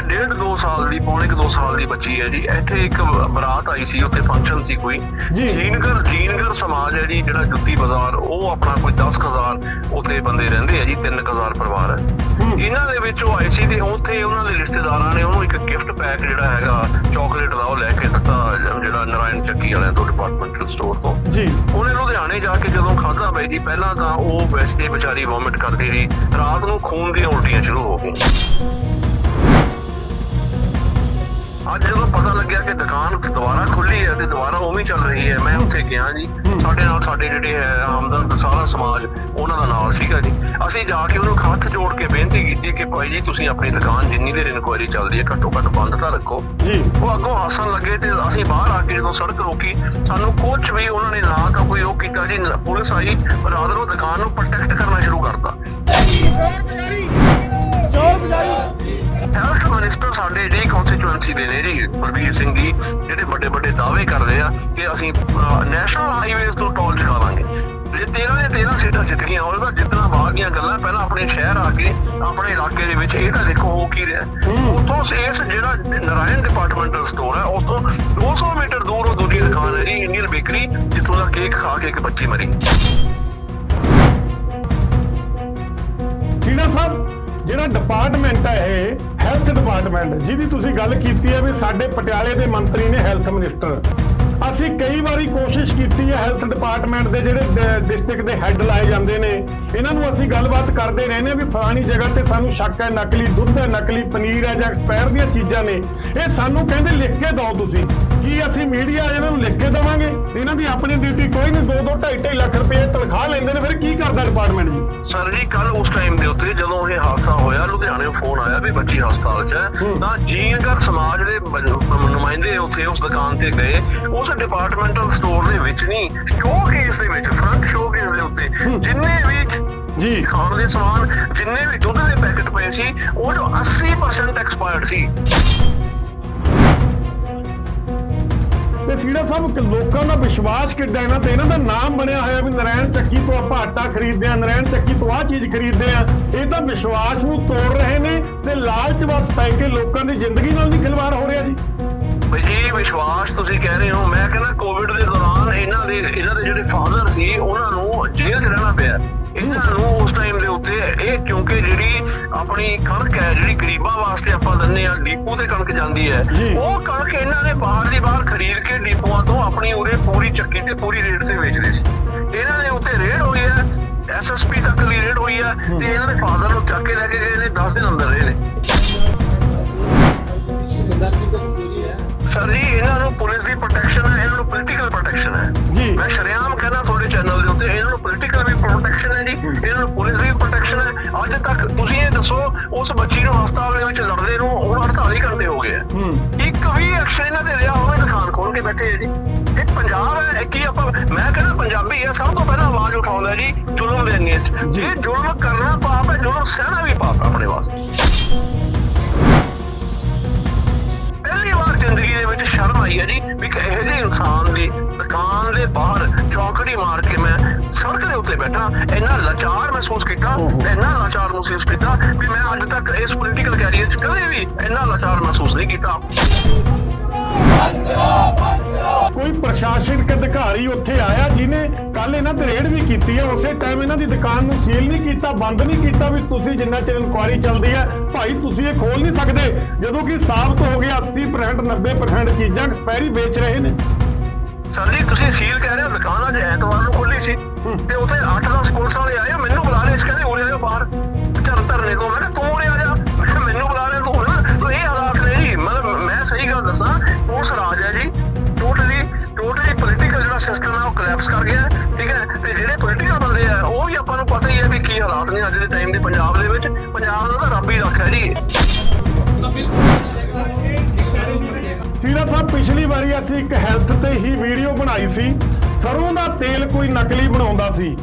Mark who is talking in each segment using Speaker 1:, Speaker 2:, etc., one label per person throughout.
Speaker 1: ਹੈ ਡੇਢ ਦੋ ਸਾਲ ਦੀ ਪੌਣੇ ਦੋ ਸਾਲ ਦੀ ਬੱਚੀ ਹੈ ਜੀ। ਇੱਥੇ ਇੱਕ ਬਰਾਤ ਆਈ ਸੀ ਉੱਥੇ ਫੰਕਸ਼ਨ ਸੀ ਕੋਈ। ਜੀਨਗਰ ਜੀਨਗਰ ਸਮਾਜ ਹੈ ਜੀ ਜਿਹੜਾ ਜੁੱਤੀ ਬਾਜ਼ਾਰ ਉਹ ਆਪਣਾ ਕੋਈ 10000 ਉੱਥੇ ਬੰਦੇ ਰਹਿੰਦੇ ਆ ਜੀ 3000 ਪਰਿਵਾਰ ਹੂੰ। ਇਹਨਾਂ ਦੇ ਵਿੱਚ ਉਹ ਆਏ ਸੀ ਤੇ ਉੱਥੇ ਉਹਨਾਂ ਦੇ ਰਿਸ਼ਤੇਦਾਰਾਂ ਨੇ ਉਹਨੂੰ ਇੱਕ ਗਿਫਟ ਪੈਕ ਜਿਹੜਾ ਹੈਗਾ ਚਾਕਲੇਟ ਦਾ ਉਹ ਲੈ ਕੇ ਦਿੱਤਾ ਜਿਹੜਾ ਨਾਰਾਇਣ ਚੱਕੀ ਵਾਲਿਆਂ ਤੋਂ ਡਿਪਾਰਟਮੈਂਟਲ ਸਟੋਰ ਤੋਂ।
Speaker 2: ਜੀ।
Speaker 1: ਉਹਨੇ ਲੁਧਿਆਣੇ ਜਾ ਕੇ ਜਦੋਂ ਖਾਧਾ ਬਈ ਜੀ ਪਹਿਲਾਂ ਤਾਂ ਉਹ ਵੈਸੇ ਵਿਚਾਰੀ ਵੋਮਿਟ ਕਰਦੀ ਰਹੀ। ਰਾਤ ਨੂੰ ਖੂਨ ਦੀਆਂ ਉਲਟੀਆਂ ਸ਼ੁਰੂ ਹੋ ਗਈਆਂ। ਅੱਜ ਜਦੋਂ ਪਤਾ ਲੱਗਿਆ ਕਿ ਦੁਕਾਨ ਦੁਬਾਰਾ ਖੁੱਲੀ ਹੈ ਤੇ ਦੁਬਾਰਾ ਉਵੇਂ ਹੀ ਚੱਲ ਰਹੀ ਹੈ ਮੈਂ ਉੱਥੇ ਗਿਆ ਜੀ। ਸਾਡੇ ਨਾਲ ਸਾਡੇ ਜਿਹੜੇ ਹੈ ਹਮਦਰਦ ਸਾਰਾ ਸਮਾਜ ਉਹਨਾਂ ਦਾ ਨਾਲ ਸੀਗਾ ਜੀ। ਅਸੀਂ ਜਾ ਕੇ ਉਹਨੂੰ ਹੱਥ ਜੋੜ ਕੇ ਬੇਨਤੀ ਕੀਤੀ ਕਿ ਭਾਈ ਜੀ ਤੁਸੀਂ ਆਪਣੀ ਦੁਕਾਨ ਜਿੰਨੀ ਦੇਰ ਇਨਕੁਆਇਰੀ ਚੱਲਦੀ ਹੈ ਘੱਟੋ ਘੱਟ ਬੰਦ ਤਾਂ ਰੱਖੋ।
Speaker 2: ਜੀ।
Speaker 1: ਉਹ ਅੱਗੋਂ ਹੱਸਣ ਲੱਗੇ ਤੇ ਅਸੀਂ ਬਾਹਰ ਆ ਕੇ ਜਦੋਂ ਸੜਕ ਰੋਕੀ ਸਾਨੂੰ ਕੁਝ ਵੀ ਉਹਨਾਂ ਨੇ ਨਾ ਤਾਂ ਕੋਈ ਉਹ ਕੀਤਾ ਜੀ ਪੁਲਿਸ ਆਈ ਰਾਤ ਨੂੰ ਦੁਕਾਨ ਨੂੰ ਪ੍ਰੋਟੈਕਟ ਕਰਨਾ ਸ਼ੁਰੂ ਕਰਤਾ।
Speaker 2: ਚੋਰ ਬਜਾਈ।
Speaker 1: ਹੈਲਥ ਮਿਨਿਸਟਰ ਸਾਡੇ ਜਿਹੜੀ ਕਨਸਟੀਚੁਐਂਸੀ ਦੇ ਨੇ ਜੀ ਬਲਬੀਰ ਸਿੰਘ ਜੀ, ਜਿਹੜੇ ਵੱਡੇ ਵੱਡੇ ਦਾਅਵੇ ਕਰਦੇ ਆ ਕਿ ਅਸੀਂ ਨੈਸ਼ਨਲ ਹਾਈਵੇਜ਼ ਤੋਂ ਟੋਲ ਚੁਕਾਵਾਂਗੇ ਜੇ 13 ਦੇ 13 ਸੀਟਾਂ ਜਿੱਤ ਗਈਆਂ, ਉਹਦਾ ਜਿੱਤਣਾ ਬਾਹਰ ਦੀਆਂ ਗੱਲਾਂ, ਪਹਿਲਾਂ ਆਪਣੇ ਸ਼ਹਿਰ ਆ ਕੇ, ਆਪਣੇ ਇਲਾਕੇ ਦੇ ਵਿੱਚ, ਇਹ ਤਾਂ ਦੇਖੋ ਹੋ ਕੀ ਰਿਹਾ। ਉਥੋਂ ਇਸ ਜਿਹੜਾ ਨਾਰਾਇਣ ਡਿਪਾਰਟਮੈਂਟਲ ਸਟੋਰ ਹੈ ਉਥੋਂ 200 ਮੀਟਰ ਦੂਰ ਉਹ ਦੂਜੀ ਦੁਕਾਨ ਹੈ ਜੀ ਇੰਡੀਅਨ ਬੇਕਰੀ ਜਿੱਥੋਂ ਦਾ ਕੇਕ ਖਾ ਕੇ ਇੱਕ ਬੱਚੀ ਮਰੀ।
Speaker 2: ਸੀਨਾ ਸਾਹਿਬ ਜਿਹੜਾ ਡਿਪਾਰਟਮੈਂਟ ਹੈ ਇਹ ਹੈਲਥ ਡਿਪਾਰਟਮੈਂਟ ਜਿਹਦੀ ਤੁਸੀਂ ਗੱਲ ਕੀਤੀ ਹੈ ਵੀ ਸਾਡੇ ਪਟਿਆਲੇ ਦੇ ਮੰਤਰੀ ਨੇ ਹੈਲਥ ਮਿਨਿਸਟਰ ਅਸੀਂ ਕਈ ਵਾਰੀ ਕੋਸ਼ਿਸ਼ ਕੀਤੀ ਹੈ ਹੈਲਥ ਡਿਪਾਰਟਮੈਂਟ ਦੇ ਜਿਹੜੇ ਡਿਸਟ੍ਰਿਕਟ ਦੇ ਹੈੱਡ ਲਾਏ ਜਾਂਦੇ ਨੇ। ਇਹਨਾਂ ਨੂੰ ਅਸੀਂ ਗੱਲਬਾਤ ਕਰਦੇ ਰਹਿੰਦੇ ਹਾਂ ਵੀ ਫਲਾਣੀ ਜਗ੍ਹਾ ਤੇ ਸਾਨੂੰ ਸ਼ੱਕ ਹੈ, ਨਕਲੀ ਦੁੱਧ ਹੈ, ਨਕਲੀ ਪਨੀਰ ਹੈ ਜਾਂ ਐਕਸਪਾਇਰ ਦੀਆਂ ਚੀਜ਼ਾਂ ਨੇ। ਇਹ ਸਾਨੂੰ ਕਹਿੰਦੇ ਲਿਖ ਕੇ ਦਿਓ ਤੁਸੀਂ। ਕੀ ਅਸੀਂ ਮੀਡੀਆ ਇਹਨਾਂ ਨੂੰ ਲਿਖ ਕੇ ਦੇਵਾਂਗੇ? ਇਹਨਾਂ ਦੀ ਆਪਣੀ ਡਿਊਟੀ ਕੋਈ ਨਹੀਂ 2 2 2.5 ਲੱਖ ਰੁਪਏ ਤਨਖਾਹ ਲੈਂਦੇ ਨੇ ਫਿਰ ਕੀ ਕਰਦਾ ਡਿਪਾਰਟਮੈਂਟ ਜੀ?
Speaker 1: ਸਰ ਜੀ ਕੱਲ ਉਸ ਟਾਈਮ ਦੇ ਉੱਤੇ ਜਦੋਂ ਇਹ ਹਾਦਸਾ ਹੋਇਆ ਲੁਧਿਆਣੇ ਫੋਨ ਆਇਆ ਵੀ ਬੱਚੀ ਹਸਪਤਾਲ 'ਚ ਹੈ। ਤਾਂ ਜੀਨਗਰ ਸਮਾਜ ਦੇ ਨੁਮਾਇੰਦੇ ਉੱਥੇ ਉਸ ਦੁਕਾਨ ਤੇ ਗਏ। ਉਸ ਡਿਪਾਰਟਮੈਂਟਲ ਸਟੋਰ ਦੇ ਵਿੱਚ ਨਹੀਂ ਸ਼ੋਕੇਸ ਦੇ ਵਿੱਚ ਫਰੰਟ ਸ਼ੋਕੇਸ ਦੇ ਉੱਤੇ। ਜਿੰਨੇ ਵੀ
Speaker 2: ਜੀ।
Speaker 1: ਖਾਣ ਦੇ ਸਮਾਨ ਜਿੰਨੇ ਵੀ ਦੁੱਧ ਦੇ ਪੈਕੇਟ ਪਏ ਸੀ ਉਹ ਜੋ 80% ਐਕਸਪਾਇਰਡ ਸੀ।
Speaker 2: ਸੀੜਾ ਸਾਹਿਬ ਲੋਕਾਂ ਦਾ ਵਿਸ਼ਵਾਸ ਕਿੱਡਾ ਇਹਨਾਂ ਤੇ? ਇਹਨਾਂ ਦਾ ਨਾਮ ਬਣਿਆ ਹੋਇਆ ਵੀ ਨਰਾਇਣ ਚੱਕੀ ਤੋਂ ਆਪਾਂ ਆਟਾ ਖਰੀਦਦੇ ਆ ਨਰਾਇਣ ਚੱਕੀ ਤੋਂ ਆਹ ਚੀਜ਼ ਖਰੀਦਦੇ ਆ ਇਹ ਤਾਂ ਵਿਸ਼ਵਾਸ ਨੂੰ ਤੋੜ ਰਹੇ ਨੇ ਤੇ ਲਾਲਚ ਵਸ ਪੈ ਕੇ ਲੋਕਾਂ ਦੀ ਜ਼ਿੰਦਗੀ ਨਾਲ ਨਹੀਂ ਖਿਲਵਾੜ ਹੋ ਰਿਹਾ ਜੀ।
Speaker 1: ਬਈ ਜੀ, ਵਿਸ਼ਵਾਸ ਤੁਸੀਂ ਕਹਿ ਰਹੇ ਹੋ। ਮੈਂ ਕਹਿੰਦਾ ਕੋਵਿਡ ਦੇ ਦੌਰਾਨ ਇਹਨਾਂ ਦੇ ਇਹਨਾਂ ਦੇ ਜਿਹੜੇ ਫਾਦਰ ਸੀ, ਉਹਨਾਂ ਨੂੰ ਜੇਲ੍ਹ 'ਚ ਰਹਿਣਾ ਪਿਆ। ਇਹਨਾਂ ਨੂੰ ਉਸ ਟਾਈਮ ਦੇ ਉੱਤੇ ਇਹ ਕਿਉਂਕਿ ਜਿਹੜੀ ਆਪਣੀ ਕਣਕ ਹੈ ਜਿਹੜੀ ਗਰੀਬਾਂ ਵਾਸਤੇ ਆਪਾਂ ਦਿੰਦੇ ਆ ਡੀਪੂ ਤੇ ਕਣਕ ਜਾਂਦੀ ਹੈ। ਉਹ ਕਣਕ ਇਹਨਾਂ ਨੇ ਬਾਹਰ ਦੀ ਬਾਹਰ ਖਰੀਦ ਕੇ ਡੀਪੂਆਂ ਤੋਂ ਆਪਣੀ ਉਰੇ ਪੂਰੀ ਚੱਕੀ ਤੇ ਪੂਰੀ ਰੇਟ ਤੇ ਵੇਚਦੇ ਸੀ। ਇਹਨਾਂ ਦੇ ਉੱਤੇ ਰੇਡ ਹੋਈ ਹੈ ਐਸਐਸਪੀ ਤੱਕ ਦੀ ਰੇਡ ਹੋਈ ਹੈ ਤੇ ਇਹਨਾਂ ਦੇ ਫਾਦਰ ਨੂੰ ਚੱਕ ਕੇ ਲੈ ਕੇ ਗਏ ਨੇ 10 ਦਿਨ ਅੰਦਰ ਰਹੇ ਨੇ। ਸਰ ਜੀ ਇਹਨਾਂ ਨੂੰ ਪੁਲਿਸ ਦੀ ਪ੍ਰੋਟੈਕਸ਼ਨ ਹੈ ਇਹਨਾਂ ਨੂੰ ਪੋਲੀਟੀਕਲ ਪ੍ਰੋਟੈਕਸ਼ਨ ਹੈ।
Speaker 2: ਜੀ।
Speaker 1: ਮੈਂ ਸ਼ਰਿਆਮ ਇਹਨਾਂ ਨੂੰ ਪੁਲਿਸ ਦੀ ਪ੍ਰੋਟੈਕਸ਼ਨ ਹੈ। ਅੱਜ ਤੱਕ ਤੁਸੀਂ ਇਹ ਦੱਸੋ ਉਸ ਬੱਚੀ ਨੂੰ ਹਸਪਤਾਲ ਦੇ ਵਿੱਚ ਲੜਦੇ ਨੂੰ ਹੁਣ 48 ਘੰਟੇ ਹੋ ਗਏ।
Speaker 2: ਹੂੰ।
Speaker 1: ਇੱਕ ਵੀ ਐਕਸ਼ਨ ਇਹਨਾਂ ਤੇ ਰਿਹਾ ਹੋਵੇ ਦੁਕਾਨ ਖੋਲ ਕੇ ਬੈਠੇ ਜੀ। ਇਹ ਪੰਜਾਬ ਹੈ ਕੀ ਆਪਾਂ ਮੈਂ ਕਹਿੰਦਾ ਪੰਜਾਬੀ ਹੈ ਸਭ ਤੋਂ ਪਹਿਲਾਂ ਆਵਾਜ਼ ਉਠਾਉਂਦਾ ਜੀ ਜ਼ੁਲਮ ਦੇ ਅਗੇਂਸਟ
Speaker 2: ਜੀ।
Speaker 1: ਜ਼ੁਲਮ ਕਰਨਾ ਪਾਪ ਹੈ ਜ਼ੁਲਮ ਸਹਿਣਾ ਵੀ ਪਾਪ ਹੈ ਆਪਣੇ ਵਾਸਤੇ। ਜ਼ਿੰਦਗੀ ਦੇ ਵਿੱਚ ਸ਼ਰਮ ਆਈ ਹੈ ਜੀ ਵੀ ਇੱਕ ਇਹੋ ਜਿਹੇ ਇਨਸਾਨ ਦੀ ਦੁਕਾਨ ਦੇ ਬਾਹਰ ਚੌਕੜੀ ਮਾਰ ਕੇ ਮੈਂ ਸੜਕ ਦੇ ਉੱਤੇ ਬੈਠਾ ਇੰਨਾ ਲਾਚਾਰ ਮਹਿਸੂਸ ਕੀਤਾ। ਇੰਨਾ ਲਾਚਾਰ ਮਹਿਸੂਸ ਕੀਤਾ ਵੀ ਮੈਂ ਅੱਜ ਤੱਕ ਇਸ ਪੋਲੀਟੀਕਲ ਕੈਰੀਅਰ 'ਚ ਕਦੇ ਵੀ ਇੰਨਾ ਲਾਚਾਰ ਮਹਿਸੂਸ ਨਹੀਂ ਕੀਤਾ
Speaker 2: ਕੋਈ ਪ੍ਰਸ਼ਾਸਨਿਕ ਅਧਿਕਾਰੀ ਉੱਥੇ ਆਇਆ ਜਿਹਨੇ ਕੱਲ ਇਹਨਾਂ ਤੇ ਰੇਡ ਵੀ ਕੀਤੀ ਹੈ ਉਸੇ ਟਾਈਮ ਇਹਨਾਂ ਦੀ ਦੁਕਾਨ ਨੂੰ ਸੀਲ ਨਹੀਂ ਕੀਤਾ ਬੰਦ ਨਹੀਂ ਕੀਤਾ ਵੀ ਤੁਸੀਂ ਜਿੰਨਾ ਚਿਰ ਇਨਕੁਆਇਰੀ ਚੱਲਦੀ ਹੈ ਭਾਈ ਤੁਸੀਂ ਇਹ ਖੋਲ ਨਹੀਂ ਸਕਦੇ। ਜਦੋਂ ਕਿ ਸਾਬਤ ਹੋ ਗਿਆ 80% 90% ਚੀਜ਼ਾਂ ਐਕਸਪਾਇਰੀ ਵੇਚ ਰਹੇ ਨੇ।
Speaker 1: ਸਰ ਜੀ ਤੁਸੀਂ ਸੀਲ ਕਹਿ ਰਹੇ ਹੋ ਦੁਕਾਨ ਅੱਜ ਐਤਵਾਰ ਨੂੰ ਖੁੱਲੀ ਸੀ ਤੇ ਉੱਥੇ 8-10 ਪੁਲਿਸ ਵਾਲੇ ਆਏ ਮੈਨੂੰ ਬੁਲਾ ਰਹੇ ਸੀ ਕਹਿੰਦੇ ਉਰੇ ਆਓ ਬਾਹਰ ਚਰਨ ਧਰਨੇ ਤੋਂ ਮੈਂ ਕਿਹਾ ਤੂੰ ਉਰੇ ਆ ਜਾ। ਮੈਂ ਸਹੀ ਗੱਲ ਦੱਸਾਂ ਪੁਲਿਸ ਰਾਜ ਹੈ ਜੀ ਟੋਟਲੀ ਟੋਟਲੀ ਪੋਲੀਟੀਕਲ ਜਿਹੜਾ ਸਿਸਟਮ ਹੈ ਉਹ ਕੋਲੈਪਸ ਕਰ ਗਿਆ ਠੀਕ ਹੈ? ਤੇ ਜਿਹੜੇ ਪੋਲੀਟੀਕਲ ਬੰਦੇ ਆ, ਉਹ ਵੀ ਆਪਾਂ ਨੂੰ ਪਤਾ ਹੀ ਹੈ ਵੀ ਕੀ ਹਾਲਾਤ ਨੇ ਅੱਜ ਦੇ ਟਾਈਮ ਦੇ ਪੰਜਾਬ ਦੇ ਵਿੱਚ। ਪੰਜਾਬ ਦਾ ਤਾਂ ਰੱਬ ਹੀ ਰੱਖਿਆ ਜੀ।
Speaker 2: ਸੀਰਾ ਸਾਹਿਬ, ਪਿਛਲੀ ਵਾਰੀ ਅਸੀਂ ਇੱਕ ਹੈਲਥ ਤੇ ਹੀ ਵੀਡੀਓ ਬਣਾਈ ਸੀ। ਸਰੋਂ ਦਾ ਤੇਲ ਕੋਈ ਨਕਲੀ ਬਣਾਉਂਦਾ ਸੀ।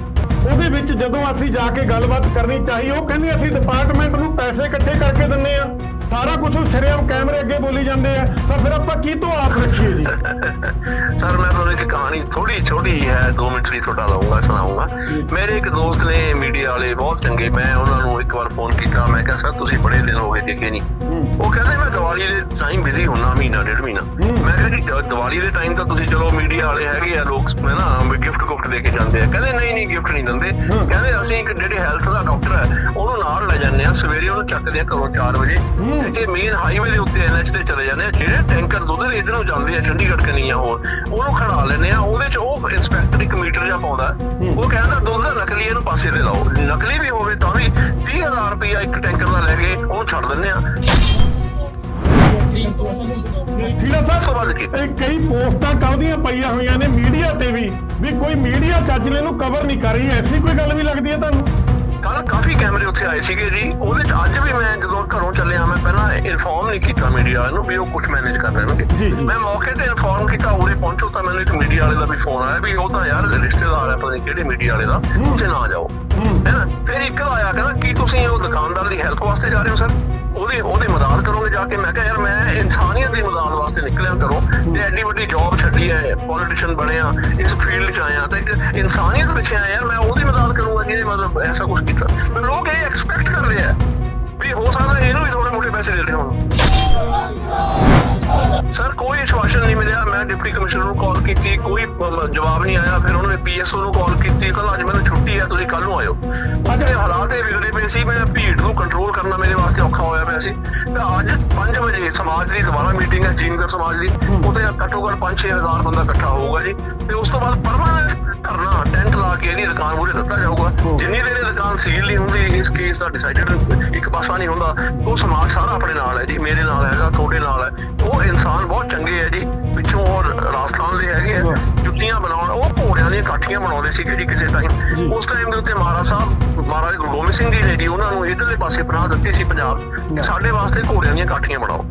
Speaker 2: ਉਹਦੇ ਵਿੱਚ ਜਦੋਂ ਅਸੀਂ ਜਾ ਕੇ ਗੱਲਬਾਤ ਕਰਨੀ ਚਾਹੀ, ਉਹ ਕਹਿੰਦੇ ਅਸੀਂ ਡਿਪਾਰਟਮੈਂਟ ਨੂੰ ਪੈਸੇ ਇਕੱਠੇ ਕਰਕੇ ਦਿੰਨੇ ਆ। ਸਾਰਾ ਕੁਝ ਉਹ ਸ਼ਰੇਆਮ ਕੈਮਰੇ ਅੱਗੇ ਬੋਲੀ ਜਾਂਦੇ ਆ ਤਾਂ ਫਿਰ ਆਪਾਂ ਕੀ ਤੋਂ ਆਸ ਰੱਖੀਏ ਜੀ?
Speaker 1: ਸਰ ਮੈਂ ਤੁਹਾਨੂੰ ਇੱਕ ਕਹਾਣੀ ਥੋੜੀ ਛੋਟੀ ਹੈ 2 ਮਿੰਟ ਲਈ ਤੁਹਾਡਾ ਲਾਉਂਗਾ ਸੁਣਾਉਂਗਾ। ਮੇਰੇ ਇੱਕ ਦੋਸਤ ਨੇ ਮੀਡੀਆ ਵਾਲੇ ਬਹੁਤ ਚੰਗੇ ਮੈਂ ਉਹਨਾਂ ਨੂੰ ਇੱਕ ਵਾਰ ਫੋਨ ਕੀਤਾ ਮੈਂ ਕਿਹਾ ਸਰ ਤੁਸੀਂ ਬੜੇ ਦਿਨ ਹੋ ਗਏ ਦਿਖੇ ਨਹੀਂ। ਉਹ ਕਹਿੰਦੇ ਮੈਂ ਦੀਵਾਲੀ ਦੇ ਟਾਈਮ ਬਿਜ਼ੀ ਹੁੰਨਾ ਮਹੀਨਾ ਡੇਢ ਮਹੀਨਾ। ਮੈਂ ਕਿਹਾ ਜੀ ਦੀਵਾਲੀ ਦੇ ਟਾਈਮ ਤਾਂ ਤੁਸੀਂ ਚਲੋ ਮੀਡੀਆ ਵਾਲੇ ਹੈਗੇ ਆ ਲੋਕ ਹੈ ਨਾ ਗਿਫਟ ਗੁਫਟ ਦੇ ਕੇ ਜਾਂਦੇ ਆ। ਕਹਿੰਦੇ ਨਹੀਂ ਨਹੀਂ ਗਿਫਟ ਨਹੀਂ ਦਿੰਦੇ। ਕਹਿੰਦੇ ਅਸੀਂ ਇੱਕ ਜਿਹੜੇ ਹੈਲਥ ਦਾ ਡਾਕਟਰ ਹੈ ਉਹਨੂੰ ਨਾਲ ਲੈ ਜਾਂਦੇ ਆ ਸਵੇਰੇ ਉਹਨੂੰ ਚੱਕਦੇ ਆ ਘਰੋਂ 4 ਵਜੇ। ਤੇ ਮੇਨ ਹਾਈਵੇ ਦੇ ਉੱਤੇ ਐਨਐਚ ਤੇ ਚਲੇ ਜਾਂਦੇ ਆ ਜਿਹੜੇ ਟੈਂਕਰ ਦੁੱਧ ਦੇ ਇਧਰੋਂ ਜਾਂਦੇ ਆ ਚੰਡੀਗੜ੍ਹ ਕਨੀਆਂ ਹੋਰ ਉਹਨੂੰ ਖੜਾ ਲੈਂਦੇ ਆ ਉਹਦੇ ਚ ਉਹ ਇੰਸਪੈਕਟਰ ਇੱਕ ਮੀਟਰ ਜਿਹਾ ਪਾਉਂਦਾ ਉਹ ਕਹਿੰਦਾ ਦੁੱਧ ਦਾ ਨਕਲੀ ਇਹਨੂੰ ਪਾਸੇ ਤੇ ਲਾਓ ਨਕਲੀ ਵੀ ਹੋਵੇ ਤਾਂ ਵੀ 30000 ਰੁਪਇਆ ਇੱਕ ਟੈਂਕਰ ਦਾ ਲੈ ਕੇ ਉਹਨੂੰ ਛੱਡ ਦਿੰਦੇ ਆ। ਤੋਂ
Speaker 2: ਸਾਹਿਬ ਇਹ ਕਈ ਪੋਸਟਾਂ ਕੱਲ੍ਹ ਪਈਆਂ ਹੋਈਆਂ ਨੇ ਮੀਡੀਆ ਤੇ ਵੀ ਵੀ ਕੋਈ ਮੀਡੀਆ ਚੱਜ ਨੇ ਇਹਨੂੰ ਕਵਰ ਨਹੀਂ ਕਰ ਰਹੀ ਐਸੀ ਕੋਈ ਗੱਲ ਵੀ ਲੱਗਦੀ ਹੈ ਤੁਹਾਨੂੰ?
Speaker 1: ਕੱਲ ਕਾਫੀ ਕੈਮਰੇ ਉੱਥੇ ਆਏ ਸੀਗੇ ਜੀ। ਉਹਦੇ ਚ ਅੱਜ ਵੀ ਮੈਂ ਜਦੋਂ ਘਰੋਂ ਚੱਲਿਆ ਮੈਂ ਪਹਿਲਾਂ ਇਨਫੋਰਮ ਨਹੀਂ ਕੀਤਾ ਮੀਡੀਆ ਵਾਲਿਆਂ ਨੂੰ ਵੀ ਉਹ ਕੁਝ ਮੈਨੇਜ ਕਰ ਲੈਣਗੇ।
Speaker 2: ਜੀ।
Speaker 1: ਮੈਂ ਮੌਕੇ ਤੇ ਇਨਫੋਰਮ ਕੀਤਾ ਉਰੇ ਪਹੁੰਚੋ ਤਾਂ ਮੈਨੂੰ ਇੱਕ ਮੀਡੀਆ ਵਾਲੇ ਦਾ ਵੀ ਫੋਨ ਆਇਆ ਵੀ ਉਹ ਤਾਂ ਯਾਰ ਰਿਸ਼ਤੇਦਾਰ ਹੈ ਪਤਾ ਨਹੀਂ ਕਿਹੜੇ ਮੀਡੀਆ ਵਾਲੇ ਦਾ। ਉੱਥੇ ਨਾ ਜਾਓ।
Speaker 2: ਹੈ।
Speaker 1: ਨਾ ਫਿਰ ਇੱਕ ਆਇਆ ਕਹਿੰਦਾ ਕੀ ਤੁਸੀਂ ਉਹ ਦੁਕਾਨਦਾਰ ਦੀ ਹੈਲਪ ਵਾਸਤੇ ਜਾ ਰਹੇ ਹੋ ਸਰ ਉਹਦੀ ਉਹਦੀ ਮਦਦ ਕਰੋਗੇ ਜਾ ਕੇ? ਮੈਂ ਕਿਹਾ, ਯਾਰ, ਮੈਂ ਇਨਸਾਨੀਅਤ ਦੀ ਮਦਦ ਵਾਸਤੇ ਨਿਕਲਿਆ, ਕਰੋ। ਤੇ ਐਡੀ ਵੱਡੀ ਜੌਬ ਛੱਡੀ ਹੈ ਪੋਲੀਟੀਸ਼ੀਅਨ ਬਣਿਆ, ਇਸ ਫੀਲਡ 'ਚ ਆਇਆ, ਤਾਂ ਇੱਕ ਇਨਸਾਨੀਅਤ ਵਿੱਚ ਆਇਆ, ਯਾਰ, ਮੈਂ ਉਹਦੀ ਮਦਦ ਕਰੂੰਗਾ ਜਿਹਨੇ ਮਤਲਬ ਐਸਾ ਕੁਝ ਕੀਤਾ। ਤੇ ਲੋਕ ਇਹ ਐਕਸਪੈਕਟ ਕਰਦੇ ਆ ਵੀ ਹੋ ਸਕਦਾ ਇਹਨੂੰ ਵੀ ਥੋੜੇ ਮੋਟੇ ਪੈਸੇ ਦੇ ਦੇ ਹੁਣ ਸਰ ਕੋਈ ਆਸ਼ਵਾਸਨ ਨਹੀਂ ਮਿਲਿਆ। ਮੈਂ ਡਿਪਟੀ ਕਮਿਸ਼ਨਰ ਨੂੰ ਕਾਲ ਕੀਤੀ, ਕੋਈ ਜਵਾਬ ਨਹੀਂ ਆਇਆ। ਫਿਰ ਉਹਨਾਂ ਨੇ ਪੀਐਸਓ ਨੂੰ ਕਾਲ ਕੀਤੀ, ਕਹਿੰਦਾ, ਅੱਜ ਮੈਨੂੰ ਛੁੱਟੀ ਹੈ ਤੁਸੀਂ ਕੱਲ ਨੂੰ ਆਇਓ। ਅੱਜ ਇਹ ਹਾਲਾਤ ਇਹ ਵਿਗੜੇ ਪਏ ਸੀ। ਮੈਂ ਭੀੜ ਨੂੰ ਕੰਟਰੋਲ ਕਰਨਾ ਮੇਰੇ ਵਾਸਤੇ ਔਖਾ ਹੋਇਆ ਪਿਆ ਸੀ। ਤੇ ਅੱਜ 5 ਵਜੇ ਸਮਾਜ ਦੀ ਦੁਬਾਰਾ ਮੀਟਿੰਗ ਹੈ, ਜੀਨਗਰ ਸਮਾਜ ਦੀ। ਉੱਥੇ ਘੱਟੋ ਘੱਟ 5-6000 ਬੰਦਾ ਇਕੱਠਾ ਹੋਊਗਾ ਜੀ। ਤੇ ਉਸ ਤੋਂ ਬਾਅਦ ਪਰਮਾਨੈਂਟ ਧਰਨਾ ਟੈਂਟ ਲਾ ਕੇ ਇਹਦੀ ਦੁਕਾਨ ਮੂਹਰੇ ਦਿੱਤਾ ਜਾਊਗਾ। ਜਿੰਨੀ ਦੇਰ ਇਹ ਦੁਕਾਨ ਸੀਲ ਨਹੀਂ ਹੁੰਦੀ, ਇਸ ਕੇਸ ਦਾ ਡਿਸਾਈਡਡ ਇੱਕ ਪਾਸਾ ਨਹੀਂ ਹੁੰਦਾ। ਉਹ ਸਮਾਜ ਸਾਰਾ ਆਪਣੇ ਨਾਲ ਹੈ ਜੀ, ਮੇਰੇ ਨਾਲ ਹੈਗਾ, ਤੁਹਾਡੇ ਨਾਲ ਹੈ। ਉਹ ਇਨਸਾਨ ਬਹੁਤ ਚੰਗੇ ਹੈ ਜੀ। ਪਿੱਛੋਂ ਉਹ ਰਾਜਸਥਾਨ ਦੇ ਹੈਗੇ ਆ। ਜੁੱਤੀਆਂ ਬਣਾਉਣ ਉਹ ਘੋੜਿਆਂ ਦੀਆਂ ਕਾਠੀਆਂ ਬਣਾਉਂਦੇ ਸੀਗੇ ਜੀ ਕਿਸੇ ਟਾਈਮ ਉਸ ਟਾਈਮ ਦੇ ਉੱਤੇ ਮਹਾਰਾਜ ਸਾਹਿਬ ਮਹਾਰਾਜ ਗੁਰੂ ਗੋਬਿੰਦ ਸਿੰਘ ਜੀ ਨੇ ਜੀ ਉਹਨਾਂ ਨੂੰ ਇਧਰਲੇ ਪਾਸੇ ਪਨਾਹ ਦਿੱਤੀ ਸੀ ਪੰਜਾਬ ਕਿ ਸਾਡੇ ਵਾਸਤੇ ਘੋੜਿਆਂ ਦੀਆਂ ਕਾਠੀਆਂ ਬਣਾਓ।